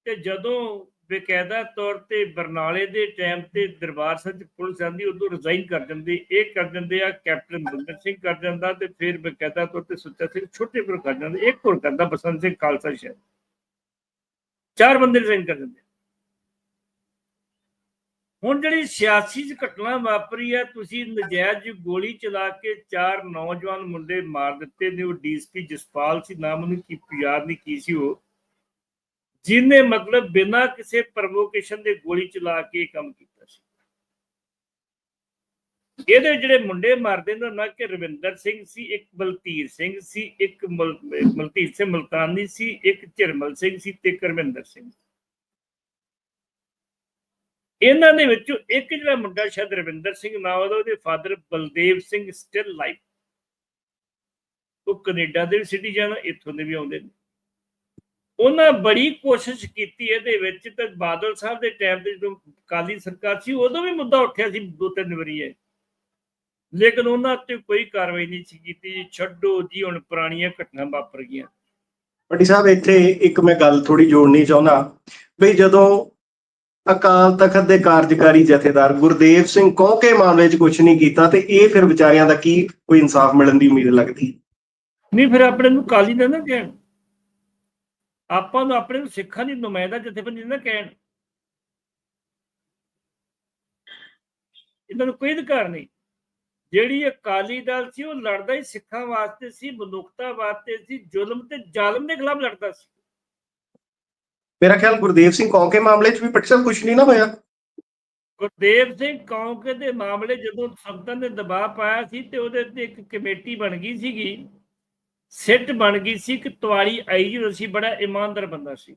ਤੇ ਜਦੋਂ ਬਕਾਇਦਾ ਤੌਰ ਤੇ ਬਰਨਾਲੇ ਦੇ ਟਾਈਮ ਤੇ ਦਰਬਾਰ ਸਾਹਿਬ ਚ ਪੁਲਿਸ ਆਂਦੀ ਉਦੋਂ ਰਿਜ਼ਾਈਨ ਕਰ ਦਿੰਦੀ। ਇਹ ਕਰ ਦਿੰਦੇ ਆ, ਕੈਪਟਨ ਮਨਿੰਦਰ ਸਿੰਘ ਕਰ ਜਾਂਦਾ ਤੇ ਫਿਰ ਬਕਾਇਦਾ ਤੌਰ ਤੇ ਸੁੱਚਾ ਸਿੰਘ ਛੋਟੇ ਪਰ ਕਰ ਜਾਂਦੇ। ਇੱਕ ਹੋਰ ਕਰਦਾ ਬਸੰਤ ਸਿੰਘ ਖਾਲਸਾ ਸ਼ਹਿਰ। ਚਾਰ ਬੰਦੇ ਰਿਜ਼ਾਈਨ ਕਰ ਦਿੰਦੇ। ਹੁਣ ਜਿਹੜੀ ਸਿਆਸੀ ਘਟਨਾ ਵਾਪਰੀ ਹੈ ਤੁਸੀਂ ਨਜਾਇਜ਼ ਗੋਲੀ ਚਲਾ ਕੇ ਚਾਰ ਨੌਜਵਾਨ ਮੁੰਡੇ ਮਾਰ ਦਿੱਤੇ ਨੇ, ਉਹ ਡੀਐਸਪੀ ਜਸਪਾਲ ਸੀ, ਨਾਮ ਉਹਨੂੰ ਕੀ ਪਿਆਰ ਨਹੀਂ ਕੀ ਸੀ ਉਹ। ਜਿਹਨੇ ਮਤਲਬ ਬਿਨਾਂ ਕਿਸੇ ਪ੍ਰੋਵੋਕੇਸ਼ਨ ਦੇ ਗੋਲੀ ਚਲਾ ਕੇ ਕੰਮ ਕੀਤਾ ਸੀ। ਇਹਦੇ ਜਿਹੜੇ ਮੁੰਡੇ ਮਾਰਦੇ ਨੇ ਨਾ ਕਿ ਰਵਿੰਦਰ ਸਿੰਘ ਸੀ, ਇੱਕ ਬਲਤੀਰ ਸਿੰਘ ਸੀ, ਇੱਕ ਮਲ- ਮਲਤੀਰ ਸਿੰਘ ਮਲਤਾਨੀ ਸੀ, ਇੱਕ ਝਰਮਲ ਸਿੰਘ ਸੀ ਤੇ ਕਰਮਿੰਦਰ ਸਿੰਘ ਇਹਨਾਂ ਦੇ ਵਿੱਚੋਂ ਇੱਕ ਜਿਹੜਾ ਮੁੰਡਾ ਸ਼ਾਇਦ ਰਵਿੰਦਰ ਸਿੰਘ ਨਾਮ ਉਹਦਾ, ਉਹਦੇ father Baldev Singh still life ਉਹ ਕੈਨੇਡਾ ਦੇ ਵੀ ਸਿਟੀਜ਼ਨ ਇੱਥੋਂ ਦੇ ਵੀ ਆਉਂਦੇ ਨੇ। ਉਹਨਾਂ ਬੜੀ ਕੋਸ਼ਿਸ਼ ਕੀਤੀ ਇਹਦੇ ਵਿੱਚ, ਤੇ ਬਾਦਲ ਸਾਹਿਬ ਦੇ ਟਾਈਮ ਤੇ ਜਦੋਂ ਕਾਲੀ ਸਰਕਾਰ ਸੀ, ਉਦੋਂ ਵੀ ਮੁੱਦਾ ਉੱਠਿਆ ਸੀ ਦੋ ਤਿੰਨ ਵਾਰੀ ਇਹ। ਲੇਕਿਨ ਉਹਨਾਂ ਤੇ ਕੋਈ ਕਾਰਵਾਈ ਨਹੀਂ ਸੀ ਕੀਤੀ ਛੱਡੋ ਜੀ, ਹੁਣ ਪੁਰਾਣੀਆਂ ਘਟਨਾ ਵਾਪਰ ਗਈਆਂ। ਪੱਟੀ ਸਾਹਿਬ, ਇੱਥੇ ਇੱਕ ਮੈਂ ਗੱਲ ਥੋੜੀ ਜੋੜਨੀ ਚਾਹੁੰਦਾ। ਵੀ ਜਦੋਂ ਅਕਾਲ ਤਖਤ ਦੇ ਕਾਰਜਕਾਰੀ ਜਥੇਦਾਰ ਗੁਰਦੇਵ ਸਿੰਘ ਕੌਂਕੇ ਮਾਮਲੇ 'ਚ ਕੁਝ ਨਹੀਂ ਕੀਤਾ ਤੇ ਇਹ ਫਿਰ ਵਿਚਾਰਿਆਂ ਦਾ ਕੀ ਕੋਈ ਇਨਸਾਫ ਮਿਲਣ ਦੀ ਉਮੀਦ ਲੱਗਦੀ? ਨਹੀਂ, ਫਿਰ ਆਪਣੇ ਨੂੰ ਕਾਲੀ ਨਾ ਨਾ ਕਹਿਣ। ਆਪਾਂ ਨੂੰ ਆਪਣੇ ਨੂੰ ਸਿੱਖਾਂ ਦੀ ਨੁਮਾਇੰਦਾ ਜਥੇਬੰਦੀ ਨਾ ਕਹਿਣ। ਇਹਨਾਂ ਨੂੰ ਕੋਈ ਅਧਿਕਾਰ ਨਹੀਂ। ਜਿਹੜੀ ਅਕਾਲੀ ਦਲ ਸੀ, ਉਹ ਲੜਦਾ ਹੀ ਸਿੱਖਾਂ ਵਾਸਤੇ ਸੀ, ਮਨੁੱਖਤਾ ਵਾਸਤੇ ਸੀ, ਜ਼ੁਲਮ ਤੇ ਜ਼ਾਲਮ ਦੇ ਖਿਲਾਫ ਲੜਦਾ ਸੀ। ਮੇਰਾ ਖਿਆਲ ਗੁਰਦੇਵ ਸਿੰਘ ਕੌਂਕੇ ਮਾਮਲੇ 'ਚ ਵੀ ਪੱਟੀ ਕੁਝ ਨਹੀਂ ਨਾ ਹੋਇਆ। ਗੁਰਦੇਵ ਸਿੰਘ ਕੌਂਕੇ ਦੇ ਮਾਮਲੇ ਜਦੋਂ ਸੰਗਤਾਂ ਨੇ ਦਬਾਅ ਪਾਇਆ ਸੀ ਤੇ ਉਹਦੇ ਤੇ ਇੱਕ ਕਮੇਟੀ ਬਣ ਗਈ ਸੀਗੀ। ਸਿੱਟ ਬਣ ਗਈ ਸੀ ਕਿ ਤਵਾੜੀ ਆਈ ਜੀ ਸੀ ਬੜਾ ਇਮਾਨਦਾਰ ਬੰਦਾ ਸੀ।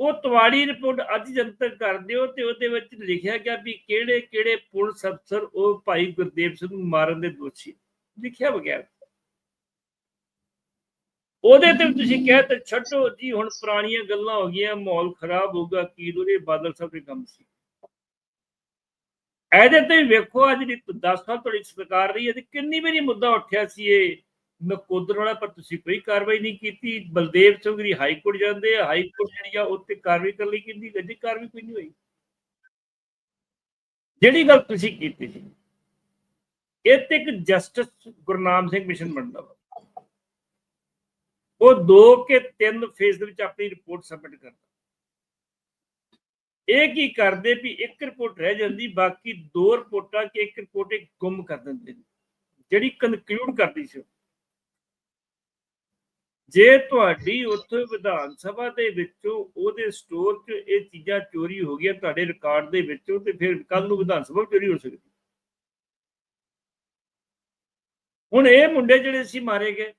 ਉਹ ਤਵਾੜੀ ਰਿਪੋਰਟ ਅੱਜ ਜਨਤਕ ਕਰ ਦਿਓ ਤੇ ਉਹਦੇ ਵਿੱਚ ਲਿਖਿਆ ਗਿਆ ਵੀ ਕਿਹੜੇ ਕਿਹੜੇ ਪੁਲਿਸ ਅਫਸਰ ਉਹ ਭਾਈ ਗੁਰਦੇਵ ਸਿੰਘ ਨੂੰ ਮਾਰਨ ਦੇ ਦੋਸ਼ੀ। ਲਿਖਿਆ ਬਗੈਰ। ਉਹਦੇ ਤੇ ਤੁਸੀਂ ਕਹਿ ਤੇ ਛੱਡੋ, ਜੀ ਹੁਣ ਪੁਰਾਣੀਆਂ ਗੱਲਾਂ ਹੋ ਗਈਆਂ, ਮਾਹੌਲ ਖਰਾਬ ਹੋਊਗਾ ਕੀ ਦੂਰੇ ਬਾਦਲ ਸਾਹਿਬ ਦੇ ਕੰਮ ਸੀ। ਇਹਦੇ ਤੇ ਵੇਖੋ ਅੱਜ ਜਿਹੜੀ 10 ਸਾਲ ਤੁਹਾਡੀ ਸਰਕਾਰ ਰਹੀ ਹੈ, ਤੇ ਕਿੰਨੀ ਵਾਰੀ ਮੁੱਦਾ ਉੱਠਿਆ ਸੀ ਇਹ ਨਕੋਦਰ ਵਾਲਾ, ਪਰ ਤੁਸੀਂ ਕੋਈ ਕਾਰਵਾਈ ਨਹੀਂ ਕੀਤੀ। ਬਲਦੇਵ ਸਿੰਘ ਦੀ ਹਾਈ ਕੋਰਟ ਜਾਂਦੇ ਆ, ਹਾਈ ਕੋਰਟ ਜਿਹੜੀ ਆ ਉੱਤੇ ਕਾਰਵਾਈ ਕਰਨ ਲਈ ਕਿੰਨੀ ਗੱਡੀ ਕਾਰਵਾਈ ਕੋਈ ਨਹੀਂ ਹੋਈ। ਜਿਹੜੀ ਗੱਲ ਤੁਸੀਂ ਕੀਤੀ ਸੀ ਇਹ ਤੇ ਇੱਕ ਜਸਟਿਸ ਗੁਰਨਾਮ ਸਿੰਘ ਮਿਸ਼ਨ ਬਣਦਾ ਵਾ। ਉਹ ਦੋ ਕੇ ਤਿੰਨ ਫੇਸ ਦੇ ਵਿੱਚ ਆਪਣੀ ਰਿਪੋਰਟ ਸਬਮਿਟ ਕਰਦਾ। ਇਹ ਕੀ ਕਰਦੇ ਵੀ ਇੱਕ ਰਿਪੋਰਟ ਰਹਿ ਜਾਂਦੀ, ਬਾਕੀ ਦੋ ਰਿਪੋਰਟਾਂ ਕਿ ਇੱਕ ਰਿਪੋਰਟ ਇੱਕ ਗੁੰਮ ਕਰ ਦਿੰਦੇ ਨੇ, ਜਿਹੜੀ ਕਨਕਲੂਡ ਕਰਦੀ ਸੀ ਜੇ ਤੁਹਾਡੀ ਉੱਥੇ ਵਿਧਾਨ ਸਭਾ ਦੇ ਵਿੱਚੋਂ ਉਹਦੇ ਸਟੋਰ 'ਚ ਇਹ ਚੀਜ਼ਾਂ ਚੋਰੀ ਹੋ ਗਈਆਂ ਤੁਹਾਡੇ ਰਿਕਾਰਡ ਦੇ ਵਿੱਚੋਂ, ਤੇ ਫਿਰ ਕੱਲ ਨੂੰ ਵਿਧਾਨ ਸਭਾ ਚੋਰੀ ਹੋ ਸਕਦੀ। ਹੁਣ ਇਹ ਮੁੰਡੇ ਜਿਹੜੇ ਸੀ ਮਾਰੇ ਗਏ।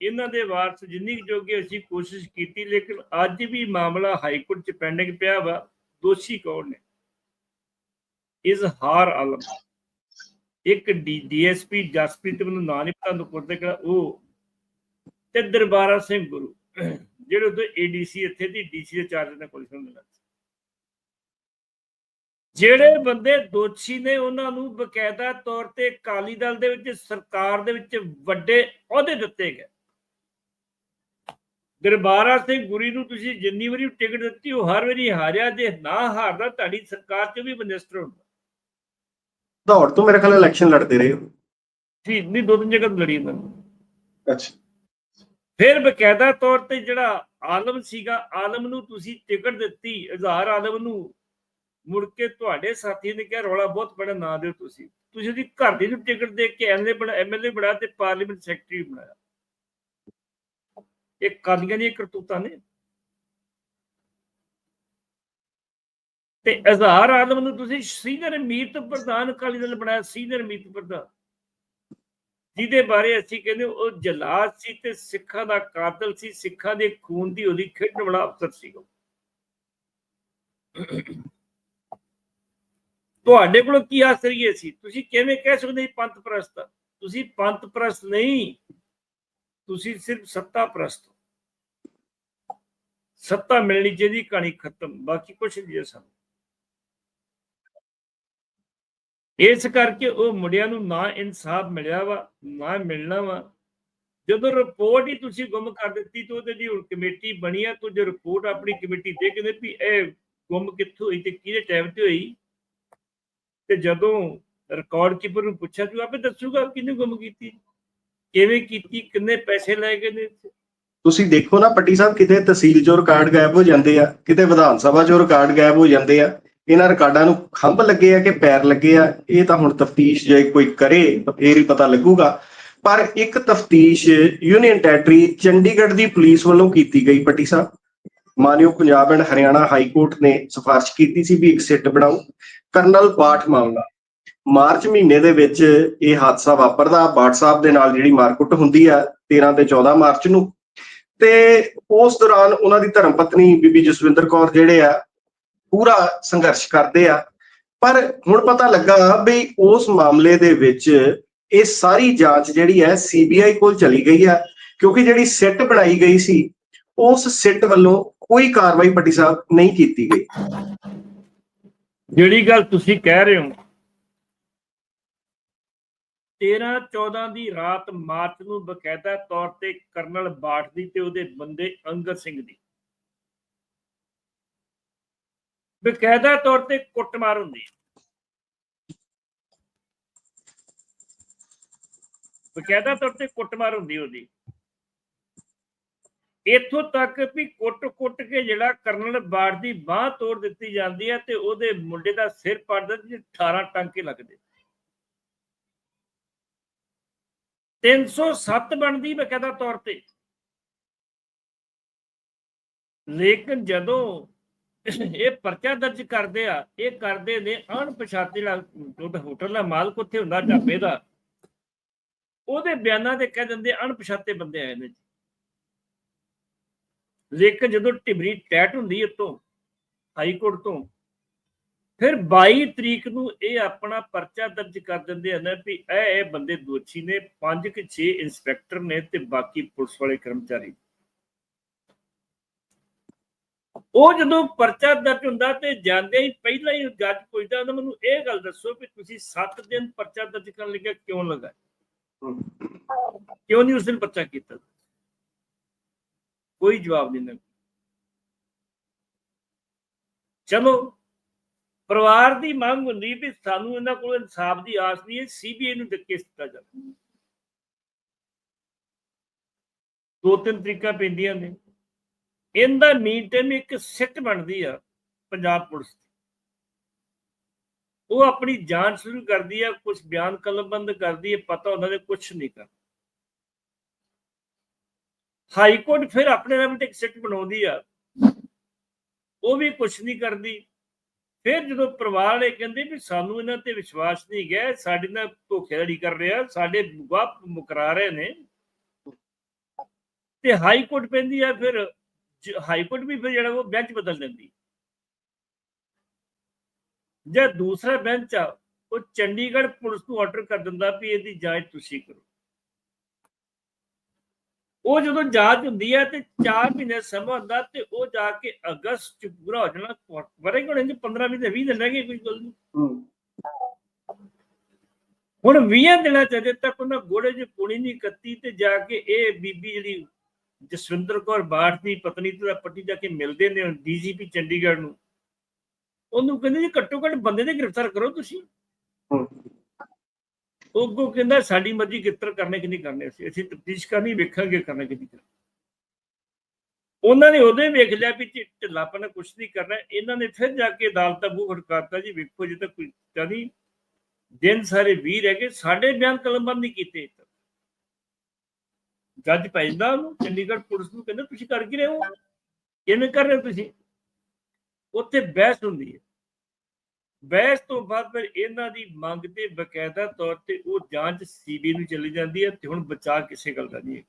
ਇਹਨਾਂ ਦੇ ਵਾਰਸ ਜਿੰਨੀ ਕੁ ਜੋਗੇ ਅਸੀਂ ਕੋਸ਼ਿਸ਼ ਕੀਤੀ, ਲੇਕਿਨ ਅੱਜ ਵੀ ਮਾਮਲਾ ਹਾਈ ਕੋਰਟ 'ਚ ਪੈਂਡਿੰਗ ਪਿਆ ਵਾ, ਦੋਸ਼ੀ ਕੌਣ ਨੇ? ਇਜ਼ਹਾਰ ਆਲਮ। ਇੱਕ ਡੀਐਸਪੀ ਜਸਪ੍ਰੀਤ ਮੈਨੂੰ ਨਾਂ ਨਹੀਂ ਪਤਾ ਨੁਕਰ ਕਿਹੜਾ, ਉਹ ਤੇ ਦਰਬਾਰਾ ਸਿੰਘ ਗੁਰੂ, ਜਿਹੜੇ ਉਦੋਂ ਏਡੀਸੀ ਇੱਥੇ ਦੀ ਡੀਸੀ ਦੇ ਚਾਰਜ ਨੇ ਪੁਲਿਸ ਨੂੰ ਮਿਲਿਆ ਜਿਹੜੇ ਬੰਦੇ ਦੋਸ਼ੀ ਨੇ, ਉਹਨਾਂ ਨੂੰ ਬਕਾਇਦਾ ਤੌਰ ਤੇ ਅਕਾਲੀ ਦਲ ਦੇ ਵਿੱਚ, ਸਰਕਾਰ ਦੇ ਵਿੱਚ ਵੱਡੇ ਅਹੁਦੇ ਦਿੱਤੇ ਗਏ। ਦਰਬਾਰਾ ਸਿੰਘ ਗੁਰੀ ਨੂੰ ਤੁਸੀਂ ਜਿੰਨੀ ਵਾਰੀ ਟਿਕਟ ਦਿੱਤੀ ਉਹ ਹਰ ਵਾਰੀ ਹਾਰਿਆ ਜੇ ਨਾ ਹਾਰਦਾ ਤੁਹਾਡੀ ਸਰਕਾਰ 'ਚ ਵੀ ਮਿਨਿਸਟਰ ਹੁੰਦਾ। ਦੌੜ ਤੋਂ ਮੇਰੇ ਖਿਆਲ ਇਲੈਕਸ਼ਨ ਲੜਦੇ ਰਹੇ ਹੋ ਨਹੀਂ ਦੋ ਤਿੰਨ ਜਗ੍ਹਾ ਤੋਂ ਲੜੀ ਇਹਨਾਂ ਨੂੰ। ਅੱਛਾ। ਫਿਰ ਬਕਾਇਦਾ ਤੌਰ ਤੇ ਜਿਹੜਾ ਆਲਮ ਸੀਗਾ ਆਲਮ ਨੂੰ ਤੁਸੀਂ ਟਿਕਟ ਦਿੱਤੀ ਇਜ਼ਹਾਰ ਆਲਮ ਨੂੰ ਮੁੜ ਕੇ ਤੁਹਾਡੇ ਸਾਥੀ ਨੇ ਕਿਹਾ ਰੌਲਾ ਬਹੁਤ ਬੜਾ ਨਾਂ ਦਿਓ ਤੁਸੀਂ। ਤੁਸੀਂ ਉਹਦੀ ਘਰ ਦੀ ਨੂੰ ਟਿਕਟ ਦੇ ਕੇ ਐਮਐਲਏ ਬਣਾ ਐਮਐਲਏ ਬਣਾ ਤੇ ਪਾਰਲੀਮੈਂਟ ਸੈਕਟਰੀ ਬਣਾਇਆ। ਇਹ ਕਾਦੀਆਂ ਦੀਆਂ ਕਰਤੂਤਾਂ ਨੇ। ਤੇ ਇਜ਼ਹਾਰ ਆਲਮ ਨੂੰ ਤੁਸੀਂ ਸੀਨੀਅਰ ਮੀਤ ਪ੍ਰਧਾਨ ਅਕਾਲੀ ਦਲ ਬਣਾਇਆ, ਸੀਨੀਅਰ ਮੀਤ ਪ੍ਰਧਾਨ। ਜਿਹਦੇ ਬਾਰੇ ਅਸੀਂ ਕਹਿੰਦੇ ਉਹ ਜਲਾਦ ਸੀ ਤੇ ਸਿੱਖਾਂ ਦਾ ਕਾਤਲ ਸੀ, ਸਿੱਖਾਂ ਦੇ ਖੂਨ ਦੀ ਉਹਦੀ ਖੇਡਣ ਵਾਲਾ ਅਫਸਰ ਸੀ ਉਹ। ਤੁਹਾਡੇ ਕੋਲ ਕੀ ਆਸਰੀਏ ਸੀ ਤੁਸੀਂ ਕਿਵੇਂ ਕਹਿ ਸਕਦੇ ਪੰਥ ਪ੍ਰਸਤ? ਆ? ਤੁਸੀਂ ਪੰਥ ਪ੍ਰਸਤ ਨਹੀਂ। ਤੁਸੀਂ ਸਿਰਫ ਸੱਤਾ ਪ੍ਰਸਤ ਹੋ। ਸੱਤਾ ਮਿਲਣੀ ਚਾਹੀਦੀ, ਕਹਾਣੀ ਖਤਮ। ਬਾਕੀ ਕੁਝ ਨਹੀਂ ਸਾਨੂੰ। ਇਸ ਕਰਕੇ ਉਹ ਮੁੰਡਿਆਂ ਨੂੰ ਨਾ ਇਨਸਾਫ ਮਿਲਿਆ ਵਾ, ਨਾ ਮਿਲਣਾ ਵਾ। ਜਦੋਂ ਰਿਪੋਰਟ ਹੀ ਤੁਸੀਂ ਗੁੰਮ ਕਰ ਦਿੱਤੀ ਤੇ ਉਹਦੇ ਦੀ ਹੁਣ ਕਮੇਟੀ ਬਣੀ ਆ, ਤੂੰ ਜੇ ਰਿਪੋਰਟ ਆਪਣੀ ਕਮੇਟੀ ਦੇ ਕਹਿੰਦੇ ਵੀ ਇਹ ਗੁੰਮ ਕਿੱਥੋਂ ਹੋਈ ਤੇ ਕਿਹਦੇ ਟਾਈਮ ਤੇ ਹੋਈ? ਤੇ ਜਦੋਂ ਰਿਕਾਰਡ ਕੀਪਰ ਨੂੰ ਪੁੱਛਿਆ ਤੂੰ ਆਪੇ ਦੱਸੂਗਾ ਕਿਹਨੇ ਗੁੰਮ ਕੀਤੀ? ਕਿਵੇਂ ਕੀਤੀ, ਕਿੰਨੇ ਪੈਸੇ ਲੈ ਗਏ ਨੇ ਤੁਸੀਂ ਦੇਖੋ ਨਾ, ਪੱਟੀ ਸਾਹਿਬ, ਕਿਤੇ ਤਹਿਸੀਲ ਚੋਂ ਰਿਕਾਰਡ ਗਾਇਬ ਹੋ ਜਾਂਦੇ ਆ, ਕਿਤੇ ਵਿਧਾਨ ਸਭਾ ਚੋਂ ਰਿਕਾਰਡ ਗਾਇਬ ਹੋ ਜਾਂਦੇ ਆ, ਇਹਨਾਂ ਰਿਕਾਰਡਾਂ ਨੂੰ ਖੰਭ ਲੱਗੇ ਆ ਕਿ ਪੈਰ ਲੱਗੇ ਆ, ਇਹ ਤਾਂ ਹੁਣ ਤਫਤੀਸ਼ ਜੇ ਕੋਈ ਕਰੇ, ਤਾਂ ਫੇਰ ਹੀ ਪਤਾ ਲੱਗੂਗਾ। ਪਰ ਇੱਕ ਤਫਤੀਸ਼ ਯੂਨੀਅਨ ਟੈਰੀਟਰੀ ਚੰਡੀਗੜ੍ਹ ਦੀ ਪੁਲਿਸ ਵੱਲੋਂ ਕੀਤੀ ਗਈ, ਪੱਟੀ ਸਾਹਿਬ। ਮਾਨਯੋਗ Punjab and Haryana high court ਨੇ ਸਿਫਾਰਿਸ਼ ਕੀਤੀ ਸੀ ਵੀ ਇੱਕ ਸਿੱਟ ਬਣਾਓ। ਕਰਨਲ ਬਾਠ ਮਾਮਲਾ। ਮਾਰਚ ਮਹੀਨੇ ਦੇ ਵਿੱਚ ਇਹ ਹਾਦਸਾ ਵਾਪਰਦਾ। ਬਾਠ ਸਾਹਿਬ ਦੇ ਨਾਲ ਜਿਹੜੀ ਮਾਰਕੁੱਟ ਹੁੰਦੀ ਆ 13 ਤੇ 14 ਮਾਰਚ ਨੂੰ। ਤੇ ਉਸ ਦੌਰਾਨ ਉਹਨਾਂ ਦੀ ਧਰਮ ਪਤਨੀ ਬੀਬੀ ਜਸਵਿੰਦਰ ਕੌਰ ਜਿਹੜੇ ਆ, ਪੂਰਾ ਸੰਘਰਸ਼ ਕਰਦੇ ਆ। ਪਰ ਹੁਣ ਪਤਾ ਲੱਗਾ ਵੀ ਉਸ ਮਾਮਲੇ ਦੇ ਵਿੱਚ ਇਹ ਸਾਰੀ ਜਾਂਚ ਜਿਹੜੀ ਹੈ ਸੀਬੀਆਈ ਕੋਲ ਚਲੀ ਗਈ ਆ। ਕਿਉਂਕਿ ਜਿਹੜੀ ਸਿੱਟ ਬਣਾਈ ਗਈ ਸੀ, ਉਸ ਸਿੱਟ ਵੱਲੋਂ ਕੋਈ ਕਾਰਵਾਈ ਪੱਟੀ ਸਾਹਿਬ ਨਹੀਂ ਕੀਤੀ ਗਈ। ਜਿਹੜੀ ਗੱਲ ਤੁਸੀਂ ਕਹਿ ਰਹੇ ਹੋ 13 14 ਦੀ ਰਾਤ ਮਾਰਚ ਨੂੰ ਬਕਾਇਦਾ ਤੌਰ ਤੇ ਕਰਨਲ ਬਾਠ ਦੀ ਤੇ ਉਹਦੇ ਬੰਦੇ ਅੰਗਦ ਸਿੰਘ ਦੀ। ਬਕਾਇਦਾ ਤੌਰ ਤੇ ਕੁੱਟਮਾਰ ਹੁੰਦੀ ਬਕਾਇਦਾ ਤੌਰ ਤੇ ਕੁੱਟਮਾਰ ਹੁੰਦੀ ਉਹਦੀ। ਇੱਥੋਂ ਤੱਕ ਵੀ ਕੁੱਟ-ਕੁੱਟ ਕੇ ਜਿਹੜਾ ਕਰਨਲ ਬਾੜ ਦੀ ਬਾਹ ਤੋੜ ਦਿੱਤੀ ਜਾਂਦੀ ਹੈ ਤੇ ਉਹਦੇ ਮੁੰਡੇ ਦਾ ਸਿਰ ਪੜਦਾ ਤੇ 18 ਟਾਂਕੇ ਲੱਗਦੇ। 307 ਬਣਦੀ ਬਕਾਇਦਾ ਤੌਰ ਤੇ। ਲੇਕਿਨ ਜਦੋਂ ਇਹ ਪਰਚਾ ਦਰਜ ਕਰਦੇ ਆ, ਇਹ ਕਰਦੇ ਨੇ ਅਣਪਛਾਤੇ ਲਾ ਹੋਟਲ ਦਾ ਮਾਲਕ ਉੱਥੇ ਹੁੰਦਾ, ਢਾਬੇ ਦਾ, ਉਹਦੇ ਬਿਆਨਾਂ ਤੇ ਕਹਿ ਦਿੰਦੇ ਅਣਪਛਾਤੇ ਬੰਦੇ ਆਏ ਨੇ ਲੇਕਿਨ ਜਦੋਂ ਟਿਬਰੀ ਟੈਟ ਹੁੰਦੀ ਉਤੋਂ, ਹਾਈ ਕੋਰਟ ਤੋਂ ਫਿਰ 22 ਤਰੀਕ ਨੂੰ ਇਹ ਆਪਣਾ ਪਰਚਾ ਦਰਜ ਕਰ ਦਿੰਦੇ ਹਨ ਵੀ ਇਹ ਇਹ ਬੰਦੇ ਦੋਸ਼ੀ ਨੇ, ਪੰਜ ਕਿ 6 ਇੰਸਪੈਕਟਰ ਨੇ ਤੇ ਬਾਕੀ ਪੁਲਿਸ ਵਾਲੇ ਕਰਮਚਾਰੀ। ਉਹ ਜਦੋਂ ਪਰਚਾ ਦਰਜ ਹੁੰਦਾ ਤੇ ਜਾਂਦੇ ਹੀ ਪਹਿਲਾਂ ਹੀ ਜੱਜ ਪੁੱਛਦਾ ਉਹਨਾਂ ਮੈਨੂੰ ਇਹ ਗੱਲ ਦੱਸੋ ਵੀ ਤੁਸੀਂ 7 ਦਿਨ ਪਰਚਾ ਦਰਜ ਕਰਨ ਲੱਗਿਆ, ਕਿਉਂ ਲਗਾ ਕਿਉਂ ਨਹੀਂ ਉਸ ਦਿਨ ਪਰਚਾ ਕੀਤਾ? ਕੋਈ ਜਵਾਬ ਨਹੀਂ ਦਿੱਤਾ ਚਲੋ ਪਰਿਵਾਰ ਦੀ ਮੰਗ ਹੁੰਦੀ ਵੀ ਸਾਨੂੰ ਇਹਨਾਂ ਕੋਲ ਇਨਸਾਫ ਦੀ ਆਸ ਨਹੀਂ ਹੈ ਸੀਬੀਆਈ ਨੂੰ ਕੇਸ ਦਿੱਤਾ ਜਾਵੇ। ਦੋ ਤਿੰਨ ਤਰੀਕਾ ਪੈਂਦੀਆਂ ਨੇ। ਇਹਦਾ ਮੀਨ ਟਾਈਮ ਇੱਕ ਸਿੱਟ ਬਣਦੀ ਆ ਪੰਜਾਬ ਪੁਲਿਸ ਦੀ। ਉਹ ਆਪਣੀ ਜਾਂਚ ਸ਼ੁਰੂ ਕਰਦੀ ਆ ਕੁਝ ਬਿਆਨ ਕਲਮਬੰਦ ਕਰਦੀ ਹੈ ਪਤਾ ਉਹਨਾਂ ਦੇ ਕੁਝ ਨਹੀਂ ਕਰ ਹਾਈ ਕੋਰਟ ਫਿਰ ਆਪਣੇ ਲੈਵਲ ਤੇ ਇੱਕ ਸਿੱਟ ਬਣਾਉਂਦੀ ਆ। ਉਹ ਵੀ ਕੁਝ ਨਹੀਂ ਕਰਦੀ। ਫਿਰ ਜਦੋਂ ਪਰਿਵਾਰ ਵਾਲੇ ਕਹਿੰਦੇ ਵੀ ਸਾਨੂੰ ਇਹਨਾਂ ਤੇ ਵਿਸ਼ਵਾਸ ਨਹੀਂ ਗਿਆ ਸਾਡੇ ਨਾਲ ਧੋਖੇਧੜੀ ਕਰ ਰਿਹਾ ਸਾਡੇ ਗਵਾਹ ਮੁਕਰਾ ਰਹੇ ਨੇ। ਤੇ ਹਾਈ ਕੋਰਟ ਪੈਂਦੀ ਆ ਫਿਰ ਹਾਈ ਕੋਰਟ ਵੀ ਫਿਰ ਜਿਹੜਾ ਉਹ ਬੈਂਚ ਬਦਲ ਦਿੰਦੀ। ਜੇ ਦੂਸਰਾ ਬੈਂਚ ਆ, ਉਹ ਚੰਡੀਗੜ੍ਹ ਪੁਲਿਸ ਨੂੰ ਆਰਡਰ ਕਰ ਦਿੰਦਾ ਵੀ ਇਹਦੀ ਜਾਂਚ ਤੁਸੀਂ ਕਰੋ। ਉਹ ਜਦੋਂ ਜਾਂਚ ਹੁੰਦੀ ਹੈ ਤੇ 4 ਮਹੀਨੇ ਸਮਾਂ ਹੁੰਦਾ ਤੇ ਉਹ ਜਾ ਕੇ ਅਗਸਤ ਚ ਪੂਰਾ ਹੋ ਜਾਣਾ ਵਰੇ ਕੋਲ ਇੰਜ 15 ਮਹੀਨੇ 20 ਦਿਨ ਰਹਿ ਗਏ ਕੋਈ ਗੱਲ ਨਹੀਂ ਹੁਣ 20 ਦਿਨਾਂ ਚ ਅਜੇ ਤੱਕ ਉਹਨਾਂ ਗੋੜੇ 'ਚ ਪੁਣੀ ਨਹੀਂ ਕੱਤੀ ਤੇ ਜਾ ਕੇ ਇਹ ਬੀਬੀ ਜਿਹੜੀ ਜਸਵਿੰਦਰ ਕੌਰ ਬਾਠ ਦੀ ਪਤਨੀ ਤੇ ਪੱਟੀ ਜਾ ਕੇ ਮਿਲਦੇ ਨੇ ਡੀਜੀਪੀ ਚੰਡੀਗੜ੍ਹ ਨੂੰ। ਉਹਨੂੰ ਕਹਿੰਦੇ ਜੀ ਘੱਟੋ ਘੱਟ ਬੰਦੇ ਦੇ ਗ੍ਰਿਫਤਾਰ ਕਰੋ ਤੁਸੀਂ। ਉਹ ਅੱਗੋਂ ਕਹਿੰਦਾ ਸਾਡੀ ਮਰਜ਼ੀ ਗ੍ਰਿਫਤਾਰ ਕਰਨੇ ਕਿ ਨਹੀਂ ਕਰਨੇ ਅਸੀਂ। ਅਸੀਂ ਤਫਤੀਸ਼ ਕਰਨੀ, ਵੇਖਾਂਗੇ ਕਰਨੇ ਕਿ ਨਹੀਂ ਕਰਨਾ। ਉਹਨਾਂ ਨੇ ਉਹਦੇ ਵੇਖ ਲਿਆ ਵੀ ਢਿੱਲਾਪਨ ਨੇ ਨਹੀਂ ਕਰਨਾ। ਇਹਨਾਂ ਨੇ ਫਿਰ ਜਾ ਕੇ ਅਦਾਲਤ ਦਾ ਮੂੰਹ ਖੜਕਾਤਾ ਜੀ, ਵੇਖੋ ਜੇ ਤਾਂ ਕੋਈ ਨਹੀਂ। ਦਿਨ ਸਾਰੇ 20 ਰਹਿ ਗਏ, ਸਾਡੇ ਬਿਆਨ ਕਲਮਬੰਦ ਨਹੀਂ ਕੀਤੇ ਜੱਜ ਪੈਂਦਾ ਉਹਨੂੰ ਚੰਡੀਗੜ੍ਹ ਪੁਲਿਸ ਨੂੰ ਕਹਿੰਦਾ, ਤੁਸੀਂ ਕਰ ਕੀ ਰਹੇ ਹੋ? ਕਿਵੇਂ ਕਰ ਰਹੇ ਹੋ ਤੁਸੀਂ? ਉੱਥੇ ਬਹਿਸ ਹੁੰਦੀ ਹੈ। ਬਹਿਸ ਤੋਂ ਬਾਅਦ ਫਿਰ ਇਹਨਾਂ ਦੀ ਮੰਗ ਤੇ ਬਕਾਇਦਾ ਤੌਰ ਤੇ ਉਹ ਜਾਂਚ ਸੀਬੀ ਨੂੰ ਚਲੀ ਜਾਂਦੀ ਹੈ ਤੇ ਹੁਣ ਬਚਾ ਕਿਸੇ ਗੱਲ ਦਾ ਨਹੀਂ ਹੈ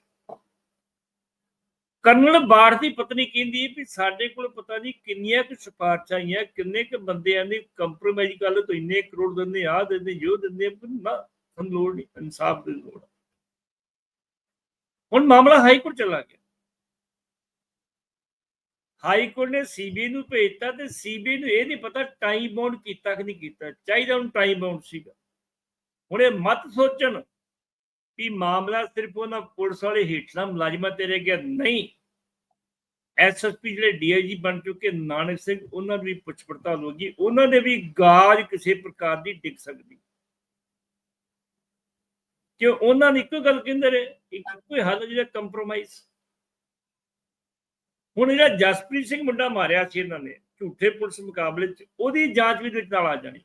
ਕਰਨਲ ਬਾੜ ਦੀ ਪਤਨੀ ਕਹਿੰਦੀ ਹੈ ਵੀ ਸਾਡੇ ਕੋਲ ਪਤਾ ਨਹੀਂ ਕਿੰਨੀਆਂ ਕੁ ਸਿਫਾਰਸ਼ਾਂ ਆਈਆਂ, ਕਿੰਨੇ ਕੁ ਬੰਦਿਆਂ ਨੇ ਕੰਪਰੋਮਾਈਜ਼ ਕਰ ਲਓ, ਤਾਂ ਇੰਨੇ ਕਰੋੜ ਦਿੰਦੇ ਆ ਦਿੰਦੇ ਜੋ ਦਿੰਦੇ ਪਰ ਨਾ, ਸਾਨੂੰ ਲੋੜ ਨਹੀਂ, ਇਨਸਾਫ ਦੀ ਲੋੜ ਹੁਣ ਮਾਮਲਾ ਹਾਈ ਕੋਰਟ ਚਲਾ ਗਿਆ। ਹਾਈ ਕੋਰਟ ਨੇ ਸੀਬੀਆਈ ਨੂੰ ਭੇਜਤਾ ਤੇ ਸੀਬੀਆਈ ਨੂੰ ਇਹ ਨਹੀਂ ਪਤਾ ਟਾਈਮ ਬਾਉਂਡ ਕੀਤਾ ਕਿ ਨਹੀਂ ਕੀਤਾ। ਚਾਹੀਦਾ ਉਹਨੂੰ ਟਾਈਮ ਬਾਉਂਡ ਸੀਗਾ। ਹੁਣ ਇਹ ਮਤ ਸੋਚਣ ਵੀ ਮਾਮਲਾ ਸਿਰਫ ਉਹਨਾਂ ਪੁਲਿਸ ਵਾਲੇ ਹੇਠਲਾ ਮੁਲਾਜ਼ਮਾਂ ਤੇ ਰਹਿ ਗਿਆ। ਨਹੀਂ। ਐਸਐਸਪੀ ਜਿਹੜੇ ਡੀਆਈਜੀ ਬਣ ਚੁੱਕੇ, ਨਾਨਕ ਸਿੰਘ, ਉਹਨਾਂ ਦੀ ਵੀ ਪੁੱਛ ਪੜਤਾਲ ਹੋਗੀ ਉਹਨਾਂ ਦੇ ਵੀ ਗਾਜ ਕਿਸੇ ਪ੍ਰਕਾਰ ਦੀ ਡਿੱਗ ਸਕਦੀ। ਕਿ ਉਹਨਾਂ ਨੇ ਇੱਕੋ ਗੱਲ ਕਹਿੰਦੇ ਰਹੇ, ਇੱਕ ਕੋਈ ਹੱਲ ਜਿਹੜਾ ਕੰਪਰੋਮਾਈਜ਼ ਹੁਣ ਜਿਹੜਾ ਜਸਪ੍ਰੀਤ ਸਿੰਘ ਮੁੰਡਾ ਮਾਰਿਆ ਸੀ ਇਹਨਾਂ ਨੇ, ਝੂਠੇ ਪੁਲਿਸ ਮੁਕਾਬਲੇ 'ਚ, ਉਹਦੀ ਜਾਂਚ ਵੀ ਵਿੱਚ ਨਾਲ ਆ ਜਾਣੀ।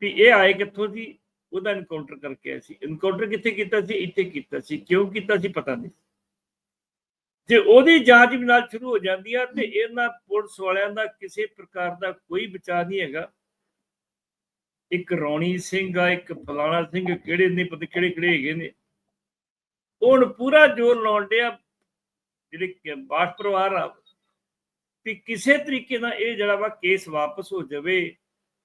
ਵੀ ਇਹ ਆਏ ਕਿੱਥੋਂ ਸੀ? ਉਹਦਾ ਇਨਕਾਊਂਟਰ ਕਰਕੇ ਆਇਆ ਸੀ। ਇਨਕਾਊਂਟਰ ਕਿੱਥੇ ਕੀਤਾ ਸੀ? ਇੱਥੇ ਕੀਤਾ ਸੀ। ਕਿਉਂ ਕੀਤਾ ਸੀ ਪਤਾ ਨਹੀਂ। ਜੇ ਉਹਦੀ ਜਾਂਚ ਵੀ ਨਾਲ ਸ਼ੁਰੂ ਹੋ ਜਾਂਦੀ ਆ ਤੇ ਇਹਨਾਂ ਪੁਲਿਸ ਵਾਲਿਆਂ ਦਾ ਕਿਸੇ ਪ੍ਰਕਾਰ ਦਾ ਕੋਈ ਬਚਾਅ ਨਹੀਂ ਹੈਗਾ। ਇੱਕ ਰੌਣੀ ਸਿੰਘ ਆ, ਇੱਕ ਫਲਾਣਾ ਸਿੰਘ, ਕਿਹੜੇ ਨਹੀਂ ਪਤਾ ਕਿਹੜੇ ਕਿਹੜੇ ਹੈਗੇ ਨੇ। ਉਹ ਹੁਣ ਪੂਰਾ ਜ਼ੋਰ ਲਾਉਣ ਡਿਆ ਜਿਹੜੇ ਬਾਠ ਪਰਿਵਾਰ ਆ, ਵੀ ਕਿਸੇ ਤਰੀਕੇ ਨਾਲ ਇਹ ਜਿਹੜਾ ਵਾ ਕੇਸ ਵਾਪਸ ਹੋ ਜਾਵੇ,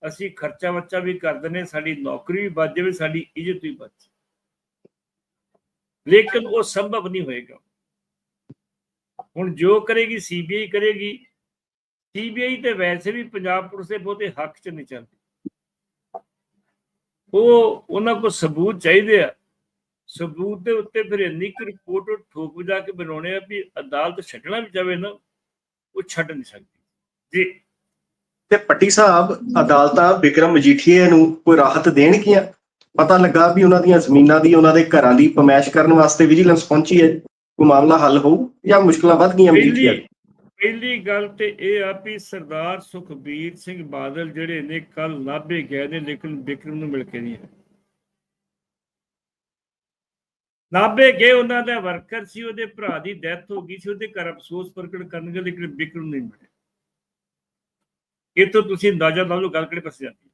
ਅਸੀਂ ਖਰਚਾ ਬੱਚਾ ਵੀ ਕਰ ਦਿੰਦੇ ਸਾਡੀ ਨੌਕਰੀ ਵੀ ਬਚ ਜਾਵੇ, ਸਾਡੀ ਇੱਜ਼ਤ ਵੀ ਬਚ ਜਾਵੇ। ਲੇਕਿਨ ਉਹ ਸੰਭਵ ਨਹੀਂ ਹੋਏਗਾ ਹੁਣ ਜੋ ਕਰੇਗੀ ਸੀਬੀਆਈ ਕਰੇਗੀ ਸੀਬੀਆਈ ਤੇ ਵੈਸੇ ਵੀ ਪੰਜਾਬ ਪੁਲਿਸ ਦੇ ਬਹੁਤੇ ਹੱਕ ਚ ਨਹੀਂ ਚੱਲਦੀ ਉਹ ਉਹਨਾਂ ਕੋਲ ਸਬੂਤ ਚਾਹੀਦੇ ਆ ਸਬੂਤ ਦੇ ਉੱਤੇ ਫਿਰ ਇੰਨੀ ਕੁ ਰਿਪੋਰਟ ਠੋਕ ਵਜਾ ਕੇ ਬਣਾਉਣੇ ਆ ਵੀ ਅਦਾਲਤ ਛੱਡਣਾ ਵੀ ਚਾਵੇ ਨਾ ਉਹ ਛੱਡ ਨਹੀਂ ਸਕਦੀ। ਜੀ। ਤੇ ਪੱਟੀ ਸਾਹਿਬ ਅਦਾਲਤਾਂ ਵਿਕਰਮ ਮਜੀਠੀਏ ਨੂੰ ਕੋਈ ਰਾਹਤ ਦੇਣਗੀਆਂ? ਪਤਾ ਲੱਗਾ ਵੀ ਉਹਨਾਂ ਦੀਆਂ ਜ਼ਮੀਨਾਂ ਦੀ ਉਹਨਾਂ ਦੇ ਘਰਾਂ ਦੀ ਪਮੈਸ਼ ਕਰਨ ਵਾਸਤੇ ਵਿਜੀਲੈਂਸ ਪਹੁੰਚੀ ਹੈ। ਕੋਈ ਮਾਮਲਾ ਹੱਲ ਹੋਊ ਜਾਂ ਮੁਸ਼ਕਲਾਂ ਵੱਧ ਗਈਆਂ ਮਜੀਠੀਆ ਪਹਿਲੀ ਗੱਲ ਤੇ ਇਹ ਆ ਵੀ ਸਰਦਾਰ ਸੁਖਬੀਰ ਸਿੰਘ ਬਾਦਲ ਜਿਹੜੇ ਨੇ ਕੱਲ ਨਾਭੇ ਗਏ ਨੇ ਲੇਕਿਨ ਵਿਕਰਮ ਨੂੰ ਮਿਲ ਕੇ ਨਹੀਂ ਆਏ। ਨਾਭੇ ਗਏ, ਉਹਨਾਂ ਦਾ ਵਰਕਰ ਸੀ, ਉਹਦੇ ਭਰਾ ਦੀ ਡੈਥ ਹੋ ਗਈ ਸੀ, ਉਹਦੇ ਘਰ ਅਫਸੋਸ ਪ੍ਰਗਟ ਕਰਨਗੇ ਲੇਕਿਨ ਵਿਕਰਮ ਨਹੀਂ ਮਿਲੇ ਇਹ ਤੋਂ ਤੁਸੀਂ ਅੰਦਾਜ਼ਾ ਲਾ ਲਓ, ਗੱਲ ਕਿਹੜੇ ਪਾਸੇ ਜਾਂਦੀ ਹੈ।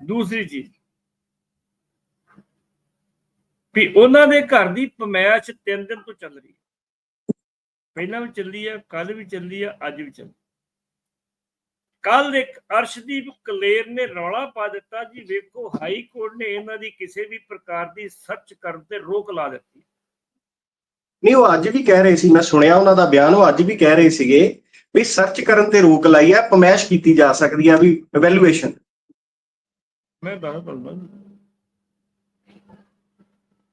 ਦੂਸਰੀ ਚੀਜ਼, ਵੀ ਉਹਨਾਂ ਦੇ ਘਰ ਦੀ ਪਮੈਸ਼ ਤਿੰਨ ਦਿਨ ਤੋਂ ਚੱਲ ਰਹੀ ਹੈ। ਪਹਿਲਾਂ ਵੀ ਚੱਲੀ ਆ ਕੱਲ ਵੀ ਚੱਲੀ ਆ ਅੱਜ ਵੀ ਚੱਲੀ ਕੱਲ ਇੱਕ ਅਰਸ਼ਦੀਪ ਕਲੇਰ ਨੇ ਰੌਲਾ ਪਾ ਦਿੱਤਾ ਜੀ ਵੇਖੋ ਹਾਈ ਕੋਰਟ ਨੇ ਇਹਨਾਂ ਦੀ ਕਿਸੇ ਵੀ ਪ੍ਰਕਾਰ ਦੀ ਸਰਚ ਕਰਨ ਤੇ ਰੋਕ ਲਾ ਦਿੱਤੀ ਨਹੀਂ ਉਹ ਅੱਜ ਵੀ ਕਹਿ ਰਹੇ ਸੀ ਮੈਂ ਸੁਣਿਆ ਉਹਨਾਂ ਦਾ ਬਿਆਨ ਉਹ ਅੱਜ ਵੀ ਕਹਿ ਰਹੇ ਸੀਗੇ ਵੀ ਸਰਚ ਕਰਨ ਤੇ ਰੋਕ ਲਾਈ ਹੈ ਪਮੈਸ਼ ਕੀਤੀ ਜਾ ਸਕਦੀ ਹੈ ਵੀ ਇਵੈਲੂਏਸ਼ਨ ਮੈਂ ਦੱਸ ਦਵਾਂ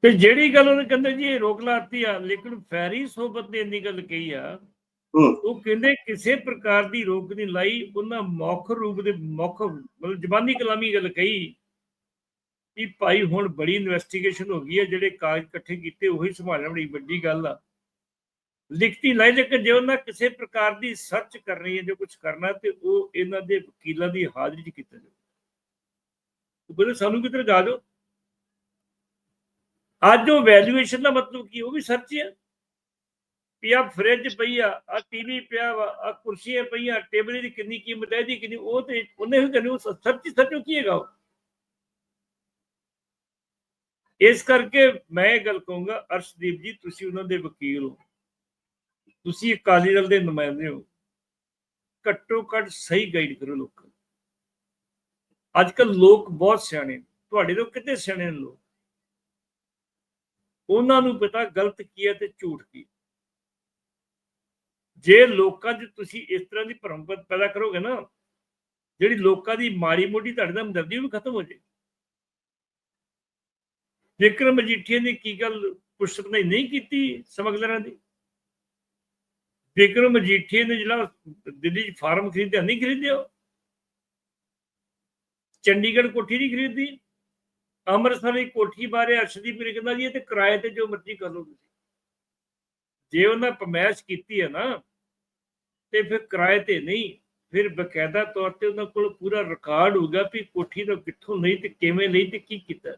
ਤੇ ਜਿਹੜੀ ਗੱਲ ਉਹਨੇ ਕਹਿੰਦੇ ਜੀ ਇਹ ਰੋਕ ਲਾਤੀ ਆ ਲੇਕਿਨ ਫੈਰੀ ਸੋਬਤ ਨੇ ਇੰਨੀ ਗੱਲ ਕਹੀ ਆ। ਉਹ ਕਹਿੰਦੇ ਕਿਸੇ ਪ੍ਰਕਾਰ ਦੀ ਰੋਕ ਨਹੀਂ ਲਾਈ, ਉਹਨਾਂ ਮੌਖ ਰੂਪ ਦੇ ਮੌਖ, ਮਤਲਬ ਜ਼ਬਾਨੀ ਕਲਾਮੀ ਗੱਲ ਕਹੀ ਕਿ ਭਾਈ ਹੁਣ ਬੜੀ ਇਨਵੈਸਟੀਗੇਸ਼ਨ ਹੋ ਗਈ ਹੈ, ਜਿਹੜੇ ਕਾਗਜ਼ ਇਕੱਠੇ ਕੀਤੇ, ਉਹੀ ਸੰਭਾਲਣਾ ਬੜੀ ਵੱਡੀ ਗੱਲ ਆ। ਲਿਖਤੀ ਲਾਈ, ਲੇਕਿਨ ਜੇ ਉਹਨਾਂ ਕਿਸੇ ਪ੍ਰਕਾਰ ਦੀ ਸਰਚ ਕਰਨੀ ਹੈ, ਜੋ ਕੁਝ ਕਰਨਾ ਤੇ ਉਹ ਇਹਨਾਂ ਦੇ ਵਕੀਲਾਂ ਦੀ ਹਾਜ਼ਰੀ 'ਚ ਕੀਤਾ ਜਾਵੇ ਉਹ ਕਹਿੰਦੇ, ਸਾਨੂੰ ਕਿਧਰ ਜਾ ਜਾਓ? ਅੱਜ ਉਹ ਵੈਲਿਊਏਸ਼ਨ ਦਾ ਮਤਲਬ ਕੀ, ਉਹ ਵੀ ਸਰਚ ਹੈ ਵੀ ਆ ਫ੍ਰਿਜ ਪਈ ਆ ਆ ਟੀਵੀ ਪਿਆ ਵਾ ਆ ਕੁਰਸੀਆਂ ਪਈਆਂ, ਟੇਬਲ ਦੀ ਕਿੰਨੀ ਕੀਮਤ ਹੈ, ਇਹਦੀ ਕਿੰਨੀ, ਉਹ ਤੇ ਉਹਨੇ ਹੀ ਕਰਨੀ ਉਹ ਸਰਚ ਸਰਚ ਕੀ ਹੈਗਾ ਉਹ? ਇਸ ਕਰਕੇ ਮੈਂ ਇਹ ਗੱਲ ਕਹੂੰਗਾ, ਅਰਸ਼ਦੀਪ ਜੀ, ਤੁਸੀਂ ਉਹਨਾਂ ਦੇ ਵਕੀਲ ਹੋ। ਤੁਸੀਂ ਅਕਾਲੀ ਦਲ ਦੇ ਨੁਮਾਇੰਦੇ ਹੋ। ਘੱਟੋ ਘੱਟ ਸਹੀ ਗਾਈਡ ਕਰੋ ਲੋਕਾਂ ਨੂੰ। ਅੱਜ ਕੱਲ ਲੋਕ ਬਹੁਤ ਸਿਆਣੇ ਨੇ। ਤੁਹਾਡੇ ਤੋਂ ਕਿਤੇ ਸਿਆਣੇ ਨੇ ਲੋਕ? ਉਹਨਾਂ ਨੂੰ ਪਤਾ ਗਲਤ ਕੀ ਹੈ ਤੇ ਝੂਠ ਕੀ ਜੇ ਲੋਕਾਂ 'ਚ ਤੁਸੀਂ ਇਸ ਤਰ੍ਹਾਂ ਦੀ ਭਰਮ ਪੈਦਾ ਕਰੋਗੇ ਨਾ, ਜਿਹੜੀ ਲੋਕਾਂ ਦੀ ਮਾੜੀ ਮੋਟੀ ਤੁਹਾਡੇ ਨਾਲ ਹਮਦਰਦੀ ਵੀ ਖਤਮ ਹੋ ਜੇ ਵਿਕਰਮ ਮਜੀਠੀਆ ਨੇ ਕੀ ਗੱਲ ਪੁਸ਼ਪ ਨਹੀਂ ਨਹੀਂ ਕੀਤੀ ਸਮਗਲਰਾਂ ਦੀ? ਵਿਕਰਮ ਮਜੀਠੀਆ ਨੇ ਜਿਹੜਾ ਦਿੱਲੀ 'ਚ ਫਾਰਮ ਖਰੀਦਿਆ, ਨਹੀਂ ਖਰੀਦਿਆ? ਉਹ। ਚੰਡੀਗੜ੍ਹ ਕੋਠੀ ਨਹੀਂ ਖਰੀਦੀ? ਅੰਮ੍ਰਿਤਸਰ ਦੀ ਕੋਠੀ ਬਾਰੇ ਅਰਸ਼ਦੀਪ ਨੇ ਕਹਿੰਦਾ ਜੀ, ਇਹ ਤੇ ਕਿਰਾਏ ਤੇ ਜੋ ਮਰਜ਼ੀ ਕਰ ਲਓ ਤੁਸੀਂ। ਜੇ ਉਹਨਾਂ ਪਮੈਸ਼ ਕੀਤੀ ਹੈ ਨਾ ਤੇ ਫਿਰ ਕਿਰਾਏ ਤੇ ਨਹੀਂ, ਫਿਰ ਬਕਾਇਦਾ ਤੌਰ ਤੇ ਉਹਨਾਂ ਕੋਲ ਪੂਰਾ ਰਿਕਾਰਡ ਹੋਊਗਾ ਵੀ ਕੋਠੀ ਤੋਂ ਕਿੱਥੋਂ ਲਈ ਤੇ ਕਿਵੇਂ ਲਈ ਤੇ ਕੀ ਕੀਤਾ।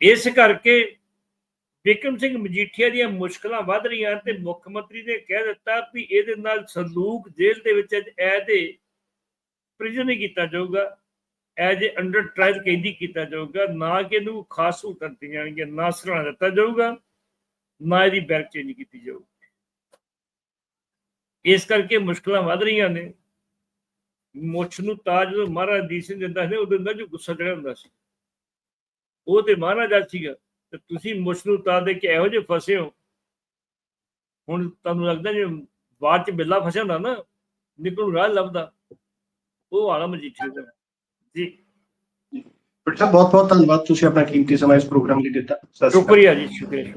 ਇਸ ਕਰਕੇ ਵਿਕਰਮ ਸਿੰਘ ਮਜੀਠੀਆ ਦੀਆਂ ਮੁਸ਼ਕਲਾਂ ਵੱਧ ਰਹੀਆਂ ਤੇ ਮੁੱਖ ਮੰਤਰੀ ਨੇ ਕਹਿ ਦਿੱਤਾ ਵੀ ਇਹਦੇ ਨਾਲ ਸੰਦੂਕ ਜੇਲ੍ਹ ਦੇ ਵਿੱਚ ਐਜ਼ ਏ ਪ੍ਰਿਜ਼ਨ ਨਹੀਂ ਕੀਤਾ ਜਾਊਗਾ ਐਜ਼ ਏ ਅੰਡਰ ਟ੍ਰਾਇਲ ਕੈਦੀ ਕੀਤਾ ਜਾਊਗਾ, ਨਾ ਕਿ ਇਹਨੂੰ ਖਾਸ ਸਹੂਲਤਾਂ ਦਿੱਤੀਆਂ ਜਾਣਗੀਆਂ, ਨਾ ਸਰਾਣਾ ਦਿੱਤਾ ਜਾਊਗਾ, ਨਾ ਇਹਦੀ ਬੈਰਕ ਚੇਂਜ ਕੀਤੀ ਜਾਊਗੀ। ਇਸ ਕਰਕੇ ਮੁਸ਼ਕਲਾਂ ਵੱਧ ਰਹੀਆਂ ਨੇ। ਮੁੱਛ ਨੂੰ ਤਾਜ ਜਦੋਂ ਮਹਾਰਾਜ ਦੀ ਸਿੰਘ ਦਿੰਦਾ ਸੀ ਉਹ ਦਿੰਦਾ ਜੋ ਗੁੱਸਾ ਚੜਿਆ ਹੁੰਦਾ ਸੀ। ਉਹ ਤੇ ਮਹਾਰਾਜਾ ਸੀਗਾ। ਤੇ ਤੁਸੀਂ ਮੁੱਛ ਨੂੰ ਤਾਜ ਦੇ ਕੇ ਇਹੋ ਜਿਹੇ ਫਸੇ ਹੋ। ਹੁਣ ਤੁਹਾਨੂੰ ਲੱਗਦਾ ਜੇ ਬਾਅਦ ਚ ਬਿੱਲਾ ਫਸਿਆ ਹੁੰਦਾ ਨਾ ਨਿਕਲ ਰਾਹ ਲੱਭਦਾ। ਉਹ ਵਾਲਾ ਮਜੀਠੇ ਦਾ। ਜੀ। ਬੇਟਾ ਬਹੁਤ ਬਹੁਤ ਧੰਨਵਾਦ। ਤੁਸੀਂ ਆਪਣਾ ਕੀਮਤੀ ਸਮਾਂ ਇਸ ਪ੍ਰੋਗਰਾਮ ਲਈ ਦਿੱਤਾ। ਸ਼ੁਕਰੀਆ ਜੀ ਸ਼ੁਕਰੀਆ।